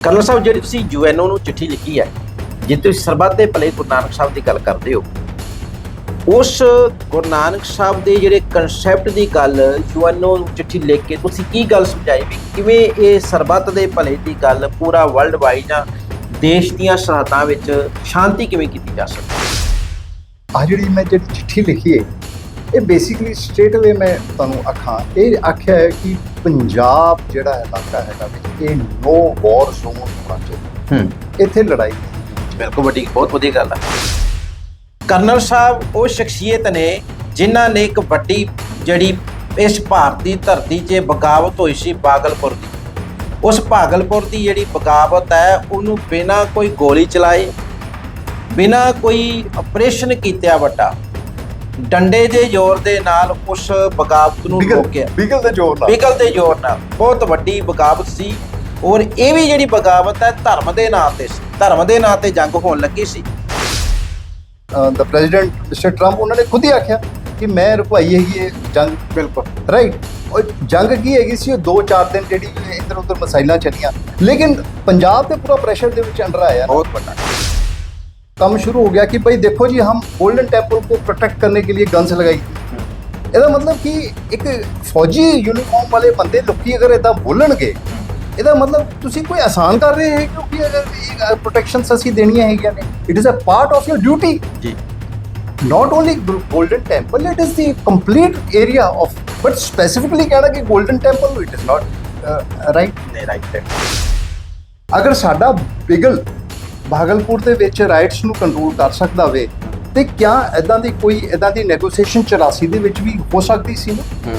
Colonel ਸਾਹਿਬ, ਜਿਹੜੀ ਤੁਸੀਂ ਯੂਐਨਓ ਨੂੰ ਚਿੱਠੀ ਲਿਖੀ ਹੈ, ਜੇ ਤੁਸੀਂ ਸਰਬੱਤ ਦੇ ਭਲੇ ਗੁਰੂ ਨਾਨਕ ਸਾਹਿਬ ਦੀ ਗੱਲ ਕਰਦੇ ਹੋ, ਉਸ ਗੁਰੂ ਨਾਨਕ ਸਾਹਿਬ ਦੇ ਜਿਹੜੇ ਕਨਸੈਪਟ ਦੀ ਗੱਲ ਯੂਐਨਓ ਨੂੰ ਚਿੱਠੀ ਲਿਖ ਕੇ ਤੁਸੀਂ ਕੀ ਗੱਲ ਸਮਝਾਈ ਵੀ ਕਿਵੇਂ ਇਹ ਸਰਬੱਤ ਦੇ ਭਲੇ ਦੀ ਗੱਲ ਪੂਰਾ ਵਰਲਡ ਵਾਈਡ ਜਾਂ ਦੇਸ਼ ਦੀਆਂ ਸਰਹੱਦਾਂ ਵਿੱਚ ਸ਼ਾਂਤੀ ਕਿਵੇਂ ਕੀਤੀ ਜਾ ਸਕਦੀ ਆ ਜਿਹੜੀ ਮੈਂ ਜਿਹੜੀ ਚਿੱਠੀ ਲਿਖੀ ਹੈ ਇਹ ਬੇਸਿਕਲੀ ਸਟੇਟ ਵੇ ਮੈਂ ਤੁਹਾਨੂੰ ਆਖਾਂ ਇਹ ਆਖਿਆ ਹੈ ਕਿ ਪੰਜਾਬ ਜਿਹੜਾ ਇਲਾਕਾ ਹੈਗਾ ਵੀ ਇਹ ਨੋ ਵਾਰ ਜ਼ੋਨ ਹੋਣਾ ਚਾਹੀਦਾ। ਹੂੰ। ਇੱਥੇ ਲੜਾਈ ਬਿਲਕੁਲ ਵੱਡੀ ਬਹੁਤ ਵਧੀਆ ਗੱਲ ਹੈ ਕਰਨਲ ਸਾਹਿਬ ਉਹ ਸ਼ਖਸੀਅਤ ਨੇ ਜਿਨ੍ਹਾਂ ਨੇ ਇੱਕ ਵੱਡੀ ਜਿਹੜੀ ਇਸ ਭਾਰਤ ਧਰਤੀ 'ਚ ਬਗਾਵਤ ਹੋਈ ਸੀ ਬਾਗਲਪੁਰ ਦੀ। ਉਸ ਭਾਗਲਪੁਰ ਦੀ ਜਿਹੜੀ ਬਗਾਵਤ ਹੈ ਉਹਨੂੰ ਬਿਨਾਂ ਕੋਈ ਗੋਲੀ ਚਲਾਏ ਬਿਨਾਂ ਕੋਈ ਆਪਰੇਸ਼ਨ ਕੀਤਿਆ ਵੱਡਾ ਡੰਡੇ ਦੇ ਜ਼ੋਰ ਦੇ ਨਾਲ ਉਸ ਬਗਾਵਤ ਨੂੰ ਰੋਕਿਆ। ਬਿਗਲ ਦੇ ਜ਼ੋਰ ਨਾਲ। ਬਿਗਲ ਦੇ ਜ਼ੋਰ ਨਾਲ। ਬਹੁਤ ਵੱਡੀ ਬਗਾਵਤ ਸੀ। ਔਰ ਇਹ ਵੀ ਜਿਹੜੀ ਬਗਾਵਤ ਹੈ ਧਰਮ ਦੇ ਨਾਂ ਤੇ ਸੀ। ਧਰਮ ਦੇ ਨਾਂ ਤੇ ਜੰਗ ਹੋਣ ਲੱਗੀ ਸੀ। ਦਾ ਪ੍ਰੈਜ਼ੀਡੈਂਟ ਮਿਸਟਰ ਟਰੰਪ ਉਹਨਾਂ ਨੇ ਖੁਦ ਹੀ ਆਖਿਆ ਕਿ ਮੈਂ ਰੁਕਵਾਈ ਹੈਗੀ ਇਹ ਜੰਗ। ਬਿਲਕੁਲ। ਰਾਈਟ ਉਹ ਜੰਗ ਕੀ ਹੈਗੀ ਸੀ? ਉਹ 2-4 ਦਿਨ ਜਿਹੜੀ ਇੱਧਰ ਉੱਧਰ ਮਸਾਈਲਾਂ ਚੱਲੀਆਂ। ਲੇਕਿਨ ਪੰਜਾਬ ਤੇ ਪੂਰਾ ਪ੍ਰੈਸ਼ਰ ਦੇ ਵਿੱਚ ਅੰਡਰ ਆਇਆ ਬਹੁਤ ਵੱਡਾ। ਕੰਮ शुरू हो गया कि भाई देखो जी हम गोल्डन टेम्पल को प्रोटेक्ट करने के लिए गन्स लगाई ਇਹਦਾ ਮਤਲਬ ਕਿ ਇੱਕ ਫੌਜੀ ਯੂਨੀਫਾਰਮ ਵਾਲੇ ਬੰਦੇ ਲੋਕੀ ਅਗਰ ਇਦਾਂ ਬੋਲਣਗੇ ਇਹਦਾ ਮਤਲਬ ਤੁਸੀਂ ਕੋਈ ਆਸਾਨ ਕਰ ਰਹੇ ਹੈ ਕਿਉਂਕਿ ਅਗਰ ਇਹ ਪ੍ਰੋਟੈਕਸ਼ਨਸ ਅਸੀਂ ਦੇਣੀਆਂ ਹੈਗੀਆਂ ਨੇ it is a part of your duty ਜੀ not only Gol- golden temple it is the complete area of but specifically ਕਹਿਣਾ ਕਿ golden temple it is not uh, right ਨੇ ਰਾਈਟ ਅਗਰ ਸਾਡਾ ਬਿਗਲ ਭਾਗਲਪੁਰ ਦੇ ਵਿੱਚ ਰਾਈਟਸ ਨੂੰ ਕੰਟਰੋਲ ਕਰ ਸਕਦਾ ਵੇ ਤੇ ਕਿਆ ਇਦਾਂ ਦੀ ਕੋਈ ਇਦਾਂ ਦੀ ਨੈਗੋਸੀਏਸ਼ਨ 84 ਦੇ ਵਿੱਚ ਵੀ ਹੋ ਸਕਦੀ ਸੀ ਨਾ?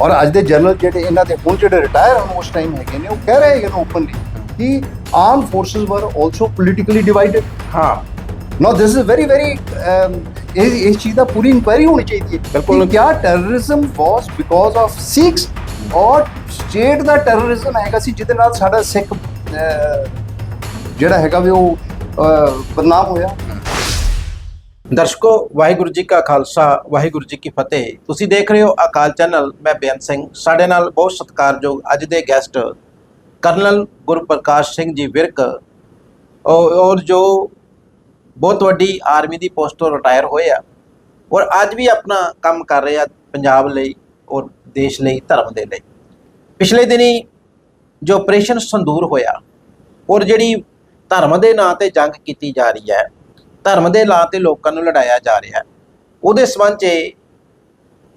ਔਰ ਅੱਜ ਦੇ ਜਨਰਲ ਜਿਹੜੇ ਇਹਨਾਂ ਦੇ ਹੁਣ ਜਿਹੜੇ ਰਿਟਾਇਰ ਹੋਣ ਉਸ ਟਾਈਮ ਹੈਗੇ ਨੇ ਉਹ ਕਹਿ ਰਹੇ ਹੈਗੇ ਨੇ ਓਪਨਲੀ ਕਿ arm forces were also politically divided ਹਾਂ। No this is very very ਇਹ ਇਸ ਚੀਜ਼ ਦਾ ਪੂਰੀ ਇਨਕੁਆਇਰੀ ਹੋਣੀ ਚਾਹੀਦੀ ਹੈ ਬਿਲਕੁਲ। ਕਿਆ terrorism was because of Sikhs ਔਰ ਸਟੇਟ ਦਾ ਟੈਰਰਿਜ਼ਮ ਹੈਗਾ ਸੀ ਜਿਹਦੇ ਨਾਲ ਸਾਡਾ ਸਿੱਖ ਜਿਹੜਾ ਹੈਗਾ ਵੀ ਉਹ ਬਦਨਾਮ ਹੋਇਆ। ਦਰਸ਼ਕੋ, ਵਾਹਿਗੁਰੂ ਜੀ ਕਾ ਖਾਲਸਾ, ਵਾਹਿਗੁਰੂ ਜੀ ਕੀ ਫਤਿਹ। ਤੁਸੀਂ ਦੇਖ ਰਹੇ ਹੋ ਅਕਾਲ ਚੈਨਲ, ਮੈਂ ਬੇਅੰਤ ਸਿੰਘ। ਸਾਡੇ ਨਾਲ ਬਹੁਤ ਸਤਿਕਾਰਯੋਗ ਅੱਜ ਦੇ ਗੈਸਟ ਕਰਨਲ ਗੁਰਪ੍ਰਕਾਸ਼ ਸਿੰਘ ਜੀ ਵਿਰਕ। ਔਰ ਔਰ ਜੋ ਬਹੁਤ ਵੱਡੀ ਆਰਮੀ ਦੀ ਪੋਸਟ ਤੋਂ ਰਿਟਾਇਰ ਹੋਏ ਆ। ਔਰ ਅੱਜ ਵੀ ਆਪਣਾ ਕੰਮ ਕਰ ਰਹੇ ਆ ਪੰਜਾਬ ਲਈ ਔਰ ਦੇਸ਼ ਲਈ, ਧਰਮ ਦੇ ਲਈ। ਪਿਛਲੇ ਦਿਨੀ ਜੋ ਆਪਰੇਸ਼ਨ ਸੰਦੂਰ ਹੋਇਆ, ਔਰ ਜਿਹੜੀ ਧਰਮ ਦੇ ਨਾਂ ਤੇ ਜੰਗ ਕੀਤੀ ਜਾ ਰਹੀ ਹੈ, ਧਰਮ ਦੇ ਨਾਂ ਤੇ ਲੋਕਾਂ ਨੂੰ ਲੜਾਇਆ ਜਾ ਰਿਹਾ ਹੈ। ਉਹਦੇ ਸਬੰਧ 'ਚ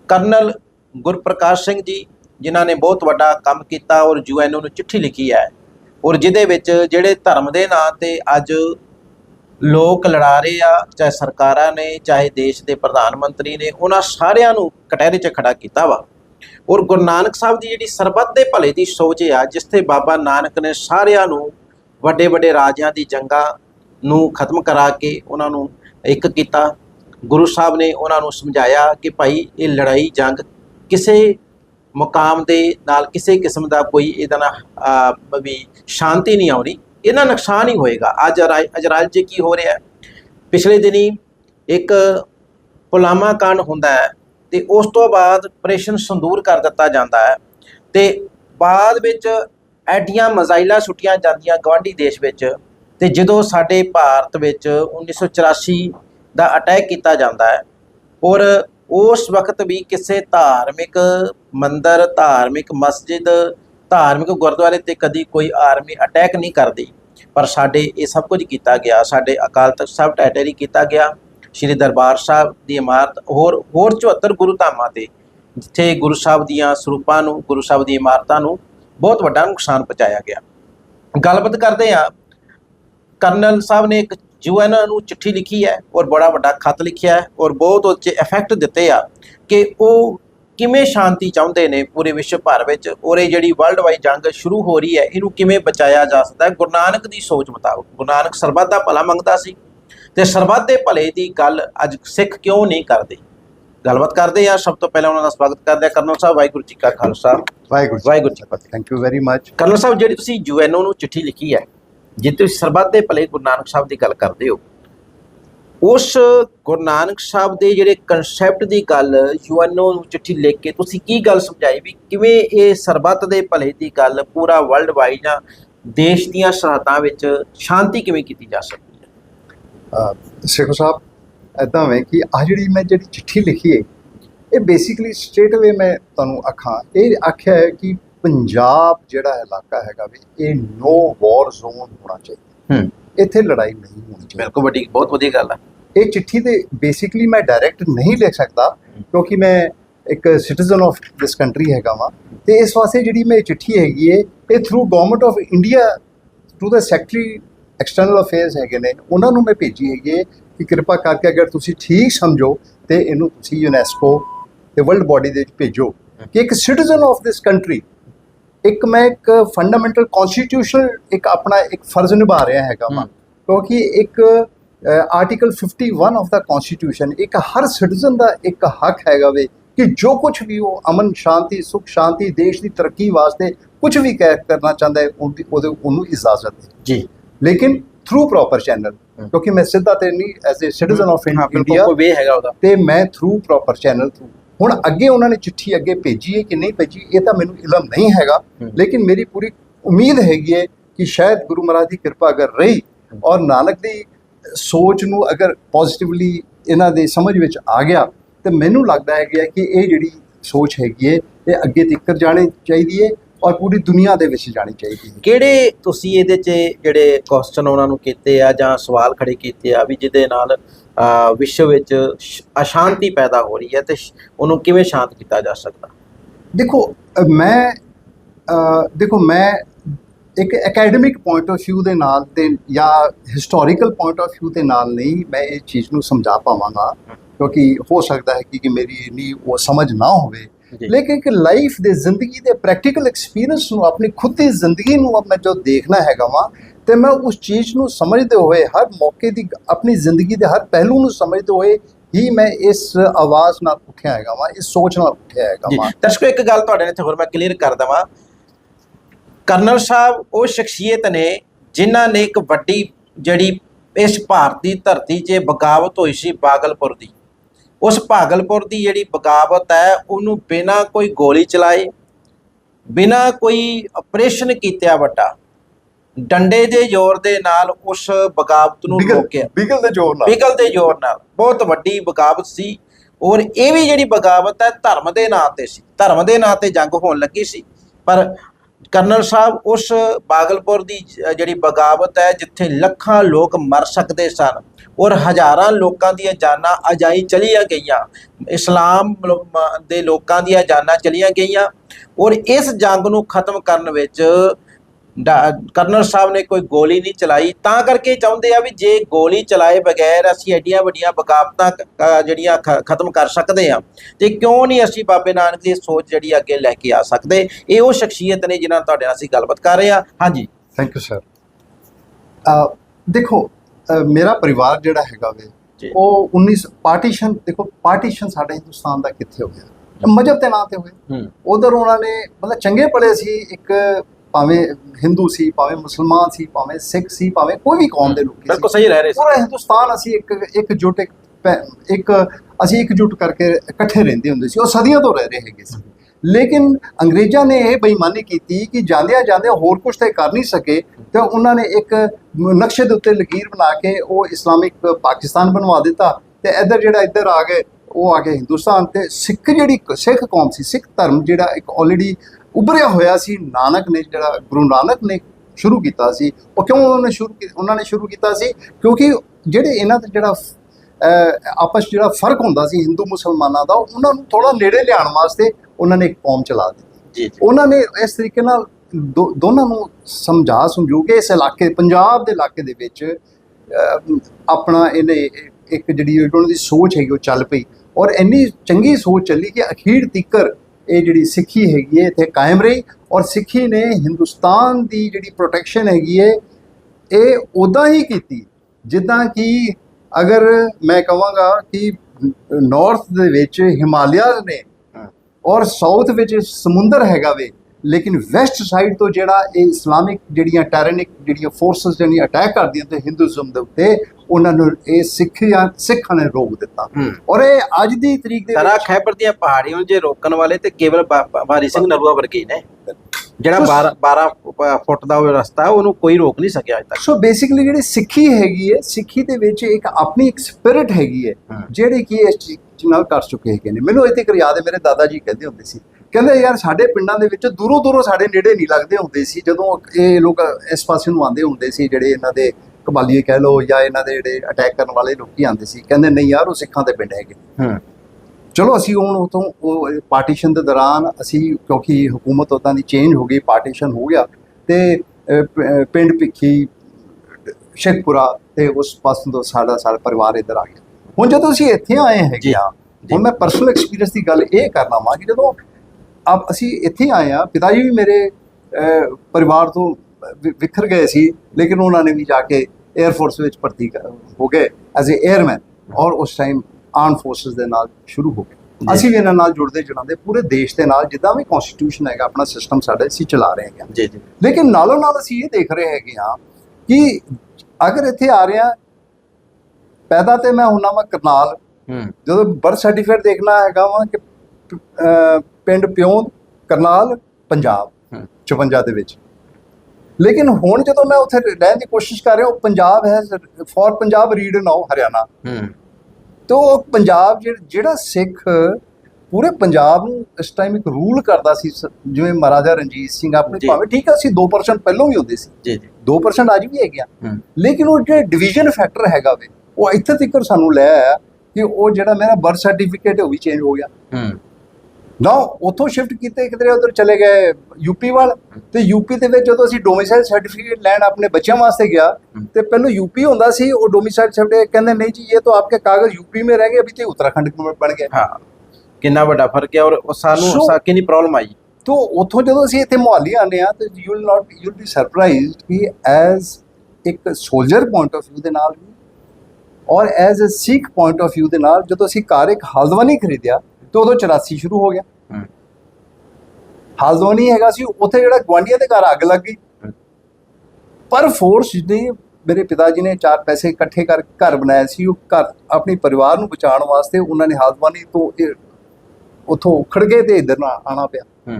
ਕਰਨਲ ਗੁਰਪ੍ਰਕਾਸ਼ ਸਿੰਘ ਜੀ, ਜਿਨ੍ਹਾਂ ਨੇ ਬਹੁਤ ਵੱਡਾ ਕੰਮ ਕੀਤਾ ਔਰ ਯੂਐਨਓ ਨੂੰ ਚਿੱਠੀ ਲਿਖੀ ਹੈ, ਔਰ ਜਿਹਦੇ ਵਿੱਚ ਜਿਹੜੇ ਧਰਮ ਦੇ ਨਾਂ ਤੇ ਅੱਜ ਲੋਕ ਲੜਾ ਰਹੇ ਆ, ਚਾਹੇ ਸਰਕਾਰਾਂ ਨੇ, ਚਾਹੇ ਦੇਸ਼ ਦੇ ਪ੍ਰਧਾਨ ਮੰਤਰੀ ਨੇ, ਉਹਨਾਂ ਸਾਰਿਆਂ ਨੂੰ ਕਟਹਿਰੇ 'ਚ ਖੜਾ ਕੀਤਾ ਵਾ। ਔਰ ਗੁਰੂ ਨਾਨਕ ਸਾਹਿਬ ਦੀ ਜਿਹੜੀ ਸਰਬੱਤ ਦੇ ਭਲੇ ਦੀ ਸੋਚ ਆ, ਜਿਸ ਤੇ ਬਾਬਾ ਨਾਨਕ ਨੇ ਸਾਰਿਆਂ ਨੂੰ ਵੱਡੇ ਵੱਡੇ ਰਾਜਿਆਂ ਦੀ ਜੰਗਾਂ ਨੂੰ ਖਤਮ ਕਰਾ ਕੇ ਉਹਨਾਂ ਨੂੰ ਇੱਕ ਕੀਤਾ। ਗੁਰੂ ਸਾਹਿਬ ਨੇ ਉਹਨਾਂ ਨੂੰ ਸਮਝਾਇਆ ਕਿ ਭਾਈ, ਇਹ ਲੜਾਈ ਜੰਗ ਕਿਸੇ ਮੁਕਾਮ ਦੇ ਨਾਲ ਕਿਸੇ ਕਿਸਮ ਦਾ ਕੋਈ ਇਹਦਾ ਨਾ ਵੀ ਸ਼ਾਂਤੀ ਨਹੀਂ ਆਉਣੀ ਇਹਨਾਂ ਨੁਕਸਾਨ ਹੀ ਹੋਏਗਾ। ਅੱਜ ਅਜਰਾਲ ਜੀ ਕੀ ਹੋ ਰਿਹਾ ਪਿਛਲੇ ਦਿਨੀ ਇੱਕ ਪੁਲਾਮਾ ਕਾਂਡ ਹੁੰਦਾ ਹੈ ਤੇ ਉਸ ਤੋਂ ਬਾਅਦ ਆਪਰੇਸ਼ਨ ਸੰਦੂਰ ਕਰ ਦਿੱਤਾ ਜਾਂਦਾ ਹੈ ਤੇ ਬਾਅਦ ਵਿੱਚ ਐਡੀਆਂ ਮਜ਼ਾਈਲਾਂ ਸੁੱਟੀਆਂ ਜਾਂਦੀਆਂ ਗਵਾਂਢੀ ਦੇਸ਼ ਵਿੱਚ ਤੇ ਜਦੋਂ ਸਾਡੇ ਭਾਰਤ ਵਿੱਚ 1984 ਦਾ ਅਟੈਕ ਕੀਤਾ ਜਾਂਦਾ ਹੈ, ਔਰ ਉਸ ਵਕਤ ਵੀ ਕਿਸੇ ਧਾਰਮਿਕ ਮੰਦਰ, ਧਾਰਮਿਕ ਮਸਜਿਦ, ਧਾਰਮਿਕ ਗੁਰਦੁਆਰੇ ਤੇ ਕਦੀ ਕੋਈ ਆਰਮੀ ਅਟੈਕ ਨਹੀਂ ਕਰਦੀ। ਪਰ ਸਾਡੇ ਇਹ ਸਭ ਕੁਝ ਕੀਤਾ ਗਿਆ, ਸਾਡੇ ਅਕਾਲ ਤਖਤ ਸਾਹਿਬ ਟੈਟਰੀ ਕੀਤਾ ਗਿਆ, ਸ਼੍ਰੀ ਦਰਬਾਰ ਸਾਹਿਬ ਦੀ ਇਮਾਰਤ, ਹੋਰ ਹੋਰ 74 ਗੁਰੂ ਧਾਮਾਂ ਤੇ, ਜਿੱਥੇ ਗੁਰੂ ਸਾਹਿਬ ਦੀਆਂ ਸਰੂਪਾਂ ਨੂੰ, ਗੁਰੂ ਸਾਹਿਬ ਦੀ ਇਮਾਰਤਾਂ ਨੂੰ ਬਹੁਤ ਵੱਡਾ ਨੁਕਸਾਨ ਪਹੁੰਚਾਇਆ ਗਿਆ। ਗੱਲਬਾਤ ਕਰਦੇ ਆ ਕਰਨਲ ਸਾਹਿਬ ਨੇ ਇੱਕ ਯੂਐਨ ਨੂੰ ਚਿੱਠੀ ਲਿਖੀ ਹੈ ਔਰ ਬੜਾ ਵੱਡਾ ਖਤ ਲਿਖਿਆ ਹੈ ਔਰ ਬਹੁਤ ਉੱਚੇ ਇਫੈਕਟ ਦਿੱਤੇ ਆ ਕਿ ਉਹ ਕਿਵੇਂ ਸ਼ਾਂਤੀ ਚਾਹੁੰਦੇ ਨੇ ਪੂਰੇ ਵਿਸ਼ਵ ਭਰ ਵਿੱਚ ਔਰ ਇਹ ਜਿਹੜੀ ਵਰਲਡ ਵਾਈਡ ਜੰਗ ਸ਼ੁਰੂ ਹੋ ਰਹੀ ਹੈ, ਇਹਨੂੰ ਕਿਵੇਂ ਬਚਾਇਆ ਜਾ ਸਕਦਾ ਹੈ? ਗੁਰੂ ਨਾਨਕ ਦੀ ਸੋਚ ਮੁਤਾਬਕ, ਗੁਰੂ ਨਾਨਕ ਸਰਬੱਤ ਦਾ ਭਲਾ ਮੰਗਦਾ ਸੀ। ਤੇ ਸਰਬੱਤ ਦੇ ਭਲੇ ਦੀ ਗੱਲ ਅੱਜ ਸਿੱਖ ਕਿਉਂ ਨਹੀਂ ਕਰਦੇ? ਗੱਲਬਾਤ ਕਰਦੇ ਆ ਸਭ ਤੋਂ ਪਹਿਲਾਂ ਉਹਨਾਂ ਦਾ ਸਵਾਗਤ ਕਰਦੇ ਆ ਕਰਨਲ ਸਾਹਿਬ ਵਾਹਿਗੁਰੂ ਜੀ ਕਾ ਖਾਲਸਾ। ਵਾਹਿਗੁਰੂ ਵਾਹਿਗੁਰੂ ਜੀ ਕੀ ਫਤਿਹ thank you very much colonel ਸਾਹਿਬ ਜਿਹੜੀ ਤੁਸੀਂ ਯੂਐਨਓ ਨੂੰ ਚਿੱਠੀ ਲਿਖੀ ਹੈ ਜੇ ਤੁਸੀਂ ਸਰਬੱਤ ਦੇ ਭਲੇ ਗੁਰੂ ਨਾਨਕ ਸਾਹਿਬ ਦੀ ਗੱਲ ਕਰਦੇ ਹੋ ਉਸ ਗੁਰੂ ਨਾਨਕ ਸਾਹਿਬ ਦੇ ਜਿਹੜੇ ਕਨਸੈਪਟ ਦੀ ਗੱਲ ਯੂਐਨਓ ਨੂੰ ਚਿੱਠੀ ਲਿਖ ਕੇ ਤੁਸੀਂ ਕੀ ਗੱਲ ਸਮਝਾਈ ਵੀ ਕਿਵੇਂ ਇਹ ਸਰਬੱਤ ਦੇ ਭਲੇ ਦੀ ਗੱਲ ਪੂਰਾ ਵਰਲਡ ਵਾਈਡ ਜਾਂ ਦੇਸ਼ ਦੀਆਂ ਸਰਹੱਦਾਂ ਵਿੱਚ ਸ਼ਾਂਤੀ ਕਿਵੇਂ ਕੀਤੀ ਜਾ ਸਕਦੀ ਹੈ? ਸੇਖੋ ਸਾਹਿਬ ਐਦਾਂ ਹੋਵੇ ਕਿ ਆ ਜਿਹੜੀ ਮੈਂ ਜਿਹੜੀ ਚਿੱਠੀ ਲਿਖੀ ਹੈ ਇਹ ਬੇਸਿਕਲੀ ਸਟੇਟ ਵੇ ਮੈਂ ਤੁਹਾਨੂੰ ਆਖਾਂ ਇਹ ਆਖਿਆ ਹੈ ਕਿ ਪੰਜਾਬ ਜਿਹੜਾ ਇਲਾਕਾ ਹੈਗਾ ਵੀ ਇਹ ਨੋ ਵਾਰ ਜ਼ੋਨ ਹੋਣਾ ਚਾਹੀਦਾ। ਹੂੰ। ਇੱਥੇ ਲੜਾਈ ਨਹੀਂ ਹੋਣੀ ਚਾਹੀਦੀ। ਬਿਲਕੁਲ ਵੱਡੀ ਬਹੁਤ ਵਧੀਆ ਗੱਲ ਹੈ ਇਹ ਚਿੱਠੀ ਤੇ ਬੇਸਿਕਲੀ ਮੈਂ ਡਾਇਰੈਕਟ ਨਹੀਂ ਲਿਖ ਸਕਦਾ ਕਿਉਂਕਿ ਮੈਂ ਇੱਕ ਸਿਟੀਜ਼ਨ ਆਫ ਦਿਸ ਕੰਟਰੀ ਹੈਗਾ ਵਾਂ ਤੇ ਇਸ ਵਾਸਤੇ ਜਿਹੜੀ ਮੈਂ ਚਿੱਠੀ ਹੈਗੀ ਹੈ ਇਹ through government of India to the secretary external affairs ਹੈਗੇ ਨੇ ਉਹਨਾਂ ਨੂੰ ਮੈਂ ਭੇਜੀ ਹੈਗੀ ਹੈ ਕਿ ਕਿਰਪਾ ਕਰਕੇ ਅਗਰ ਤੁਸੀਂ ਠੀਕ ਸਮਝੋ ਤੇ ਇਹਨੂੰ ਤੁਸੀਂ ਯੂਨੈਸਕੋ ਤੇ ਵਰਲਡ ਬਾਡੀ ਦੇ ਵਿੱਚ ਭੇਜੋ ਕਿ ਇੱਕ ਸਿਟੀਜ਼ਨ ਆਫ ਦਿਸ ਕੰਟਰੀ ਇੱਕ ਮੈਂ ਇੱਕ ਫੰਡਾਮੈਂਟਲ ਕਨਸਟੀਟਿਊਸ਼ਨਲ ਇੱਕ ਆਪਣਾ ਇੱਕ ਫਰਜ਼ ਨਿਭਾ ਰਿਹਾ ਹੈਗਾ ਹਮ। ਕਿਉਂਕਿ ਇੱਕ ਆਰਟੀਕਲ 51 ਆਫ ਦਾ ਕਨਸਟੀਟਿਊਸ਼ਨ ਇੱਕ ਹਰ ਸਿਟੀਜ਼ਨ ਦਾ ਇੱਕ ਹੱਕ ਹੈਗਾ ਵੇ ਕਿ ਜੋ ਕੁਝ ਵੀ ਉਹ ਅਮਨ ਸ਼ਾਂਤੀ ਸੁਖ ਸ਼ਾਂਤੀ ਦੇਸ਼ ਦੀ ਤਰੱਕੀ ਵਾਸਤੇ ਕੁਝ ਵੀ ਕਹਿ ਕਰਨਾ ਚਾਹੁੰਦਾ ਹੈ ਉਹਦੀ ਉਹਨੂੰ ਇਜਾਜ਼ਤ ਜੀ ਲੇਕਿਨ ਥਰੂ ਪ੍ਰੋਪਰ ਚੈਨਲ। ਕਿਉਂਕਿ ਮੈਂ ਸਿੱਧਾ ਤੇ ਨਹੀਂ as a citizen of India ਕੋਈ ਵੇ ਹੈਗਾ ਉਹਦਾ। ਤੇ ਮੈਂ ਥਰੂ ਪ੍ਰੋਪਰ ਚੈਨਲ ਥਰੂ ਹੁਣ ਅੱਗੇ ਉਹਨਾਂ ਨੇ ਚਿੱਠੀ ਅੱਗੇ ਭੇਜੀ ਹੈ ਕਿ ਨਹੀਂ ਭੇਜੀ ਇਹ ਤਾਂ ਮੈਨੂੰ ਇਲਮ ਨਹੀਂ ਹੈਗਾ। ਲੇਕਿਨ ਮੇਰੀ ਪੂਰੀ ਉਮੀਦ ਹੈਗੀ ਹੈ ਕਿ ਸ਼ਾਇਦ ਗੁਰੂ ਮਹਾਰਾਜ ਦੀ ਕਿਰਪਾ ਅਗਰ ਰਹੀ ਔਰ ਨਾਨਕ ਦੀ ਸੋਚ ਨੂੰ ਅਗਰ ਪੋਜ਼ਿਟਿਵਲੀ ਇਹਨਾਂ ਦੇ ਸਮਝ ਵਿੱਚ ਆ ਗਿਆ ਤੇ ਮੈਨੂੰ ਲੱਗਦਾ ਹੈ ਕਿ ਇਹ ਜਿਹੜੀ ਸੋਚ ਹੈਗੀ ਹੈ ਇਹ ਅੱਗੇ ਤੱਕ ਜਾਣੀ ਚਾਹੀਦੀ ਹੈ ਔਰ ਪੂਰੀ ਦੁਨੀਆ ਦੇ ਵਿੱਚ ਜਾਣੀ ਚਾਹੀਦੀ ਹੈ। ਕਿਹੜੇ ਤੁਸੀਂ ਇਹਦੇ 'ਚ ਜਿਹੜੇ ਕੁਐਸਚਨ ਉਹਨਾਂ ਨੂੰ ਕੀਤੇ ਆ ਜਾਂ ਸਵਾਲ ਖੜੇ ਕੀਤੇ ਆ ਵੀ ਜਿਹਦੇ ਨਾਲ ਵਿਸ਼ਵ ਵਿੱਚ ਅਸ਼ਾਂਤੀ ਪੈਦਾ ਹੋ ਰਹੀ ਹੈ ਤੇ ਉਹਨੂੰ ਕਿਵੇਂ ਸ਼ਾਂਤ ਕੀਤਾ ਜਾ ਸਕਦਾ? ਦੇਖੋ ਮੈਂ ਦੇਖੋ ਮੈਂ ਇੱਕ ਐਕੈਡਮਿਕ ਪੁਆਇੰਟ ਆਫ View ਦੇ ਨਾਲ ਤੇ ਜਾਂ ਹਿਸਟੋਰੀਕਲ ਪੁਆਇੰਟ ਆਫ View ਦੇ ਨਾਲ ਨਹੀਂ ਮੈਂ ਇਹ ਚੀਜ਼ ਨੂੰ ਸਮਝਾ ਪਾਵਾਂਗਾ। ਕਿਉਂਕਿ ਹੋ ਸਕਦਾ ਹੈ ਕਿ ਕਿ ਮੇਰੀ ਇੰਨੀ ਉਹ ਸਮਝ ਨਾ ਹੋਵੇ। ਲੇਕਿਨ ਇੱਕ ਲਾਈਫ ਦੇ ਜ਼ਿੰਦਗੀ ਦੇ ਪ੍ਰੈਕਟੀਕਲ ਐਕਸਪੀਰੀਅੰਸ ਨੂੰ ਆਪਣੀ ਖੁਦ ਦੀ ਜ਼ਿੰਦਗੀ ਨੂੰ ਮੈਂ ਜੋ ਦੇਖਣਾ ਹੈਗਾ ਵਾ ਤੇ ਮੈਂ ਉਸ ਚੀਜ਼ ਨੂੰ ਸਮਝਦੇ ਹੋਏ ਹਰ ਮੌਕੇ ਦੀ ਆਪਣੀ ਜ਼ਿੰਦਗੀ ਦੇ ਹਰ ਪਹਿਲੂ ਨੂੰ ਸਮਝਦੇ ਹੋਏ ਹੀ ਮੈਂ ਇਸ ਆਵਾਜ਼ ਨਾਲ ਉੱਠਿਆ ਹੈਗਾ ਵਾ ਇਸ ਸੋਚ ਨਾਲ ਉੱਠਿਆ ਹੈਗਾ ਵਾ। ਦਰਸ਼ਕੋ ਇੱਕ ਗੱਲ ਤੁਹਾਡੇ ਨਾਲ ਇੱਥੇ ਹੋਰ ਮੈਂ ਕਲੀਅਰ ਕਰ ਦਵਾਂ ਕਰਨਲ ਸਾਹਿਬ ਉਹ ਸ਼ਖਸੀਅਤ ਨੇ ਜਿਨ੍ਹਾਂ ਨੇ ਇੱਕ ਵੱਡੀ ਜਿਹੜੀ ਇਸ ਭਾਰਤੀ ਧਰਤੀ 'ਚ ਬਗਾਵਤ ਹੋਈ ਸੀ ਬਾਗਲਪੁਰ ਦੀ। ਉਸ ਭਾਗਲਪੁਰ ਦੀ ਜਿਹੜੀ ਬਗਾਵਤ ਹੈ ਉਹਨੂੰ ਬਿਨਾਂ ਕੋਈ ਗੋਲੀ ਚਲਾਏ ਬਿਨਾਂ ਕੋਈ ਆਪਰੇਸ਼ਨ ਕੀਤਿਆ ਵੱਡਾ ਡੰਡੇ ਦੇ ਜ਼ੋਰ ਦੇ ਨਾਲ ਉਸ ਬਗਾਵਤ ਨੂੰ ਬਿਗਲ ਰੋਕਿਆ। ਬਿਗਲ ਦੇ ਜ਼ੋਰ ਨਾਲ? ਪਿਘਲ ਦੇ ਜ਼ੋਰ ਨਾਲ। ਬਹੁਤ ਵੱਡੀ ਬਗਾਵਤ ਸੀ ਔਰ ਇਹ ਵੀ ਜਿਹੜੀ ਬਗਾਵਤ ਹੈ ਧਰਮ ਦੇ ਨਾਂ ਤੇ ਸੀ। ਧਰਮ ਦੇ ਨਾਂ ਤੇ ਜੰਗ ਹੋਣ ਲੱਗੀ ਸੀ। ਪਰ ਕਰਨਲ ਸਾਹਿਬ ਉਸ ਬਾਗਲਪੁਰ ਦੀ ਜਿਹੜੀ ਬਗਾਵਤ ਹੈ ਜਿੱਥੇ ਲੱਖਾਂ ਲੋਕ ਮਰ ਸਕਦੇ ਸਨ ਔਰ ਹਜ਼ਾਰਾਂ ਲੋਕਾਂ ਦੀਆਂ ਜਾਨਾਂ ਅਜਾਈ ਚਲੀਆਂ ਗਈਆਂ। ਇਸਲਾਮ ਦੇ ਲੋਕਾਂ ਦੀਆਂ ਜਾਨਾਂ ਚਲੀਆਂ ਗਈਆਂ ਔਰ ਇਸ ਜੰਗ ਨੂੰ ਖਤਮ ਕਰਨ ਵਿੱਚ ਡਾ- ਕਰਨਲ ਸਾਹਿਬ ਨੇ ਕੋਈ ਗੋਲੀ ਨਹੀਂ ਚਲਾਈ। ਤਾਂ ਕਰਕੇ ਚਾਹੁੰਦੇ ਆ ਵੀ ਜੇ ਗੋਲੀ ਚਲਾਏ ਬਗੈਰ ਅਸੀਂ ਐਡੀਆਂ ਵੱਡੀਆਂ ਬਗਾਵਤਾਂ ਜਿਹੜੀਆਂ ਖ- ਖਤਮ ਕਰ ਸਕਦੇ ਆ ਤੇ ਕਿਉਂ ਨਹੀਂ ਅਸੀਂ ਬਾਬੇ ਨਾਨਕ ਦੀ ਸੋਚ ਜਿਹੜੀ ਅੱਗੇ ਲੈ ਕੇ ਆ ਸਕਦੇ? ਇਹ ਉਹ ਸ਼ਖਸੀਅਤ ਨੇ ਜਿਨ੍ਹਾਂ ਤੁਹਾਡੇ ਨਾਲ ਅਸੀਂ ਗੱਲਬਾਤ ਕਰ ਰਹੇ ਆ ਹਾਂਜੀ। ਥੈਂਕ ਯੂ ਸਰ ਦੇਖੋ ਮੇਰਾ ਪਰਿਵਾਰ ਜਿਹੜਾ ਹੈਗਾ ਵੇ। ਉਹ 19 ਪਾਰਟੀਸ਼ਨ ਦੇਖੋ ਪਾਰਟੀਸ਼ਨ ਸਾਡੇ ਹਿੰਦੁਸਤਾਨ ਦਾ ਕਿੱਥੇ ਹੋ ਗਿਆ? ਮਜਬ ਦੇ ਨਾਂ ਤੇ ਹੋਇਆ ਹੂੰ। ਉਧਰ ਉਹਨਾਂ ਨੇ ਮਤਲਬ ਚੰਗੇ ਭਲੇ ਸੀ ਇੱਕ ਭਾਵੇਂ ਹਿੰਦੂ ਸੀ ਭਾਵੇਂ ਮੁਸਲਮਾਨ ਸੀ ਭਾਵੇਂ ਸਿੱਖ ਸੀ ਭਾਵੇਂ ਕੋਈ ਵੀ ਕੌਮ ਦੇ ਲੋਕ ਬਿਲਕੁਲ ਸਹੀ ਰਹਿ ਰਹੇ ਸੀ। ਪੂਰਾ ਹਿੰਦੁਸਤਾਨ ਅਸੀਂ ਇੱਕ ਇੱਕ ਜੁਟ ਇੱਕ ਪੈ- ਇੱਕ ਅਸੀਂ ਇਕਜੁੱਟ ਕਰਕੇ ਇਕੱਠੇ ਰਹਿੰਦੇ ਹੁੰਦੇ ਸੀ। ਉਹ ਸਦੀਆਂ ਤੋਂ ਰਹਿ ਰਹੇ ਹੈਗੇ ਸੀ। ਲੇਕਿਨ ਅੰਗਰੇਜ਼ਾਂ ਨੇ ਇਹ ਬੇਈਮਾਨੀ ਕੀਤੀ ਕਿ ਜਾਂਦਿਆਂ ਜਾਂਦਿਆਂ ਹੋਰ ਕੁਝ ਤੇ ਕਰ ਨਹੀਂ ਸਕੇ ਤੇ ਉਹਨਾਂ ਨੇ ਇੱਕ ਨਕਸ਼ੇ ਦੇ ਉੱਤੇ ਲਕੀਰ ਬਣਾ ਕੇ ਉਹ ਇਸਲਾਮਿਕ ਪਾਕਿਸਤਾਨ ਬਣਵਾ ਦਿੱਤਾ ਤੇ ਇੱਧਰ ਜਿਹੜਾ ਇੱਧਰ ਆ ਗਏ, ਉਹ ਆ ਗਏ ਹਿੰਦੁਸਤਾਨ ਤੇ ਸਿੱਖ ਜਿਹੜੀ ਸਿੱਖ ਕੌਮ ਸੀ, ਸਿੱਖ ਧਰਮ ਜਿਹੜਾ ਇੱਕ ਆਲਰੇਡੀ ਉਭਰਿਆ ਹੋਇਆ ਸੀ, ਨਾਨਕ ਨੇ ਜਿਹੜਾ ਗੁਰੂ ਨਾਨਕ ਨੇ ਸ਼ੁਰੂ ਕੀਤਾ ਸੀ। ਉਹ ਕਿਉਂ ਉਹਨਾਂ ਨੇ ਸ਼ੁਰੂ ਕੀ- ਉਹਨਾਂ ਨੇ ਸ਼ੁਰੂ ਕੀਤਾ ਸੀ? ਕਿਉਂਕਿ ਜਿਹੜੇ ਇਹਨਾਂ ਦਾ ਜਿਹੜਾ ਆਪਸ ਜਿਹੜਾ ਫ਼ਰਕ ਹੁੰਦਾ ਸੀ ਹਿੰਦੂ ਮੁਸਲਮਾਨਾਂ ਦਾ ਉਹਨਾਂ ਨੂੰ ਥੋੜਾ ਨੇੜੇ ਲਿਆਉਣ ਵਾਸਤੇ ਉਹਨਾਂ ਨੇ ਇੱਕ ਕੌਮ ਚਲਾ ਦਿੱਤੀ। ਜੀ ਜੀ। ਉਹਨਾਂ ਨੇ ਇਸ ਤਰੀਕੇ ਨਾਲ ਦੋ- ਦੋਨਾਂ ਨੂੰ ਸਮਝਾ ਸਮਝੂ ਕੇ ਇਸ ਇਲਾਕੇ ਪੰਜਾਬ ਦੇ ਇਲਾਕੇ ਦੇ ਵਿੱਚ ਆਪਣਾ ਇਹਨੇ ਇੱਕ ਜਿਹੜੀ ਉਹਨਾਂ ਦੀ ਸੋਚ ਹੈਗੀ ਉਹ ਚੱਲ ਪਈ। ਔਰ ਇੰਨੀ ਚੰਗੀ ਸੋਚ ਚੱਲੀ ਕਿ ਅਖੀਰ ਤੀਕਰ ਇਹ ਜਿਹੜੀ ਸਿੱਖੀ ਹੈਗੀ ਹੈ ਇੱਥੇ ਕਾਇਮ ਰਹੀ। ਔਰ ਸਿੱਖੀ ਨੇ ਹਿੰਦੁਸਤਾਨ ਦੀ ਜਿਹੜੀ ਪ੍ਰੋਟੈਕਸ਼ਨ ਹੈਗੀ ਹੈ ਇਹ ਉਦਾਂ ਹੀ ਕੀਤੀ ਜਿੱਦਾਂ ਕਿ ਅਗਰ ਮੈਂ ਕਹਾਂਗਾ ਕਿ ਨਾਰਥ ਦੇ ਵਿੱਚ ਹਿਮਾਲਿਆਜ਼ ਨੇ ਔਰ ਸਾਊਥ ਵਿੱਚ ਸਮੁੰਦਰ ਹੈਗਾ ਵੇ, ਲੇਕਿਨ ਵੈਸਟ ਸਾਈਡ ਤੋਂ ਜਿਹੜਾ ਇਹ ਇਸਲਾਮਿਕ ਜਿਹੜੀਆਂ ਟੈਰਨਿਕ ਜਿਹੜੀਆਂ ਫੋਰਸਸ ਜਿਹੜੀਆਂ ਅਟੈਕ ਕਰਦੀਆਂ ਤੇ ਹਿੰਦੂਇਜ਼ਮ ਦੇ ਉੱਤੇ ਉਹਨਾਂ ਨੂੰ ਇਹ ਸਿੱਖਿਆ ਸਿੱਖਾਂ ਨੇ ਰੋਕ ਦਿੱਤਾ। ਹੂੰ। ਔਰ ਇਹ ਅੱਜ ਦੀ ਤਰੀਕ ਦੇ ਤਰਾ ਵਿੱਚ ਖੈਬਰ ਦੀਆਂ ਪਹਾੜੀਆਂ ਜੇ ਰੋਕਣ ਵਾਲੇ ਤੇ ਕੇਵਲ ਬਾ- ਬਾ- ਵਾਰੀ ਸਿੰਘ ਨਰੂਆ ਵਰਗੇ ਹੀ ਨੇ। ਜਿਹੜਾ 12 12 ਫੁੱਟ ਦਾ ਉਹ ਰਸਤਾ ਹੈ, ਉਹਨੂੰ ਕੋਈ ਰੋਕ ਨਹੀਂ ਸਕਿਆ ਅਜੇ ਤੱਕ। ਸੋ ਬੇਸਿਕਲੀ ਜਿਹੜੀ ਸਿੱਖੀ ਹੈਗੀ ਹੈ ਸਿੱਖੀ ਦੇ ਵਿੱਚ ਇੱਕ ਆਪਣੀ ਇੱਕ ਸਪਿਰਿਟ ਹੈਗੀ ਹੈ ਹਾਂ। ਜਿਹੜੀ ਕਿ ਇਸ ਚੀਜ਼ ਨਾਲ ਕਰ ਚੁੱਕੇ ਹੈਗੇ ਨੇ। ਮੈਨੂੰ ਇੱਥੇ ਇੱਕ ਯਾਦ ਹੈ ਮੇਰੇ ਦਾਦਾ ਜੀ ਕਹਿੰਦੇ ਹੁੰਦੇ ਸੀ ਕਹਿੰਦੇ ਯਾਰ ਸਾਡੇ ਪਿੰਡਾਂ ਦੇ ਵਿੱਚ ਦੂਰੋਂ ਦੂਰੋਂ ਸਾਡੇ ਨੇੜੇ ਨਹੀਂ ਲੱਗਦੇ ਹੁੰਦੇ ਸੀ ਜਦੋਂ ਇਹ ਲੋਕ ਇਸ ਪਾਸੇ ਨੂੰ ਆਉਂਦੇ ਹੁੰਦੇ ਸੀ ਜਿਹੜੇ ਇਹਨਾਂ ਦੇ ਕਬਾਲੀਏ ਕਹਿ ਲਓ ਜਾਂ ਇਹਨਾਂ ਦੇ ਜਿਹੜੇ ਅਟੈਕ ਕਰਨ ਵਾਲੇ ਲੋਕੀ ਆਉਂਦੇ ਸੀ ਕਹਿੰਦੇ ਨਹੀਂ ਯਾਰ ਉਹ ਸਿੱਖਾਂ ਦੇ ਪਿੰਡ ਹੈਗੇ। ਹੂੰ। ਚਲੋ ਅਸੀਂ ਹੁਣ ਉਤੋਂ ਉਹ ਪਾਰਟੀਸ਼ਨ ਦੇ ਦੌਰਾਨ ਅਸੀਂ ਕਿਉਂਕਿ ਹਕੂਮਤ ਉਦਾਂ ਦੀ ਚੇਂਜ ਹੋ ਗਈ ਪਾਰਟੀਸ਼ਨ ਹੋ ਗਿਆ ਤੇ ਪਿੰਡ ਭਿੱਖੀ ਸ਼ੇਖਪੁਰਾ ਤੇ ਉਸ ਪਾਸੋਂ ਤੋਂ ਸਾਡਾ ਸਾਰਾ ਪਰਿਵਾਰ ਇੱਧਰ ਆ ਗਿਆ। ਹੁਣ ਜਦੋਂ ਅਸੀਂ ਇੱਥੇ ਆਏ ਹੈਗੇ ਆ। ਹੁਣ ਮੈਂ ਪਰਸਨਲ ਐਕਸਪੀਰੀਅੰਸ ਦੀ ਗੱਲ ਇਹ ਕਰਨਾ ਵਾਂ ਕਿ ਜਦੋਂ ਆਪ ਅਸੀਂ ਇੱਥੇ ਆਏ ਆ ਪਿਤਾ ਜੀ ਵੀ ਮੇਰੇ ਪਰਿਵਾਰ ਤੋਂ ਵਿਖਰ ਗਏ ਸੀ ਲੇਕਿਨ ਉਹਨਾਂ ਨੇ ਵੀ ਜਾ ਕੇ 에ਅਰ ਫੋਰਸ ਵਿੱਚ ਭਰਤੀ ਹੋ ਗਏ ਐਜ਼ ਅ 에ਅਰਮੈਨ ਔਰ ਉਸ ਟਾਈਮ ਆਰਮ ਫੋਰਸਸ ਦੇ ਨਾਲ ਸ਼ੁਰੂ ਹੋ ਗਏ। ਅਸੀਂ ਵੀ ਇਹਨਾਂ ਨਾਲ ਜੁੜਦੇ ਜੁੜਾਂਦੇ ਪੂਰੇ ਦੇਸ਼ ਦੇ ਨਾਲ ਜਿੱਦਾਂ ਵੀ ਕਨਸਟੀਟਿਊਸ਼ਨ ਹੈਗਾ ਆਪਣਾ ਸਿਸਟਮ ਸਾਡਾ ਅਸੀਂ ਚਲਾ ਰਹੇ ਹਾਂ। ਜੀ ਜੀ। ਲੇਕਿਨ ਨਾਲੋਂ ਨਾਲ ਅਸੀਂ ਇਹ ਦੇਖ ਰਹੇ ਹੈਗੇ ਹਾਂ ਕਿ ਅਗਰ ਇੱਥੇ ਆ ਰਹੇ ਪੈਦਾ ਤੇ ਮੈਂ ਹੁੰਨਾ ਵਾ ਕਰਨਾਲ। ਜਦੋਂ ਬਰਥ ਸਰਟੀਫਿਕੇਟ ਦੇਖਣਾ ਹੈਗਾ ਵਾ ਕਿ ਪਿੰਡ ਪਿਉਂ ਕਰਨਾਲ ਪੰਜਾਬ ਹੂੰ। 54 ਦੇ ਵਿੱਚ। ਲੇਕਿਨ ਹੁਣ ਜਦੋਂ ਮੈਂ ਉੱਥੇ ਰਹਿਣ ਦੀ ਕੋਸ਼ਿਸ਼ ਕਰ ਰਿਹਾ ਉਹ ਪੰਜਾਬ ਹੈ for Punjab read now Haryana. ਹੂੰ। ਤੋ ਪੰਜਾਬ ਜਿਹ- ਜਿਹੜਾ ਸਿੱਖ ਪੂਰੇ ਪੰਜਾਬ ਨੂੰ ਇਸ ਟਾਈਮ ਇੱਕ ਰੂਲ ਕਰਦਾ ਸੀ ਜਿਵੇਂ ਮਹਾਰਾਜਾ ਰਣਜੀਤ ਸਿੰਘ ਆਪਣੇ। ਭਾਵੇਂ ਠੀਕ ਹੈ ਅਸੀਂ 2% ਪਹਿਲਾਂ ਵੀ ਹੁੰਦੇ ਸੀ। ਜੀ ਜੀ। 2% ਅੱਜ ਵੀ ਹੈਗੇ ਆ। ਲੇਕਿਨ ਉਹ ਜਿਹੜਾ ਡਿਵੀਜ਼ਨ ਫੈਕਟਰ ਹੈਗਾ ਵੇ ਉਹ ਇੱਥੇ ਤੱਕ ਸਾਨੂੰ ਲੈ ਆਇਆ ਕਿ ਉਹ ਜਿਹੜਾ ਮੇਰਾ ਬਰਥ ਸਰਟੀਫਿਕੇਟ ਉਹ ਵੀ ਚੇਂਜ ਹੋ ਗਿਆ। ਹੂੰ। ਨਾ ਉਥੋਂ ਸ਼ਿਫਟ ਕੀਤੇ ਕਿਧਰੇ ਉਧਰ ਚਲੇ ਗਏ ਯੂਪੀ ਵੱਲ। ਤੇ ਯੂਪੀ ਦੇ ਵਿੱਚ ਜਦੋਂ ਅਸੀਂ ਡੋਮਿਸਾਈਲ ਸਰਟੀਫਿਕੇਟ ਲੈਣ ਆਪਣੇ ਬੱਚਿਆਂ ਵਾਸਤੇ ਗਿਆ ਤੇ ਪਹਿਲਾਂ ਯੂਪੀ ਹੁੰਦਾ ਸੀ ਉਹ ਡੋਮਿਸਾਈਲ ਸਰਟੀਫਿਕੇਟ ਕਹਿੰਦੇ ਨਹੀਂ ਜੀ ਇਹ ਤਾਂ ਆਪਕੇ ਕਾਗਜ਼ ਯੂਪੀ ਮੇ ਰਹਿ ਗਏ ਅਭੀ ਤੇ ਉਤਰਾਖੰਡ ਬਣ ਗਏ। ਹਾਂ ਕਿੰਨਾ ਵੱਡਾ ਫ਼ਰਕ ਹੈ ਔਰ ਸਾਨੂੰ ਸਾਕੇ ਨਹੀਂ ਪ੍ਰੋਬਲਮ ਆਈ। ਤੋ ਉਥੋਂ ਜਦੋਂ ਅਸੀਂ ਇੱਥੇ ਮੁਹਾਲੀ ਆਨੇ ਆ ਤੇ you will not you will be surprised ਕਿ ਐਜ਼ ਇੱਕ ਸੋਲਜਰ ਪੁਆਇੰਟ ਆਫ View ਦੇ ਨਾਲ ਵੀ ਔਰ as a Sikh point of View ਦੇ ਨਾਲ ਜਦੋਂ ਅਸੀਂ ਘਰ ਇੱਕ ਹਲਦਵਾਨੀ ਖਰੀਦਿਆ ਤੇ ਉਦੋਂ 84 ਸ਼ੁਰੂ ਹੋ ਗਿਆ। ਹੂੰ। ਹਲਦਵਾਨੀ ਹੈਗਾ ਸੀ ਉੱਥੇ ਜਿਹੜਾ ਗਵਾਂਡੀਆਂ ਦੇ ਘਰ ਅੱਗ ਲੱਗ ਗਈ। ਪਰ ਫੋਰਸ ਨੇ ਮੇਰੇ ਪਿਤਾ ਜੀ ਨੇ ਚਾਰ ਪੈਸੇ ਇਕੱਠੇ ਕਰ ਘਰ ਬਣਾਇਆ ਸੀ ਉਹ ਘਰ ਆਪਣੇ ਪਰਿਵਾਰ ਨੂੰ ਬਚਾਉਣ ਵਾਸਤੇ ਉਹਨਾਂ ਨੇ ਹਲਦਵਾਨੀ ਤੋਂ ਇਹ ਉਥੋਂ ਉਖੜ ਗਏ ਤੇ ਇਧਰ ਨਾ ਆਣਾ ਪਿਆ।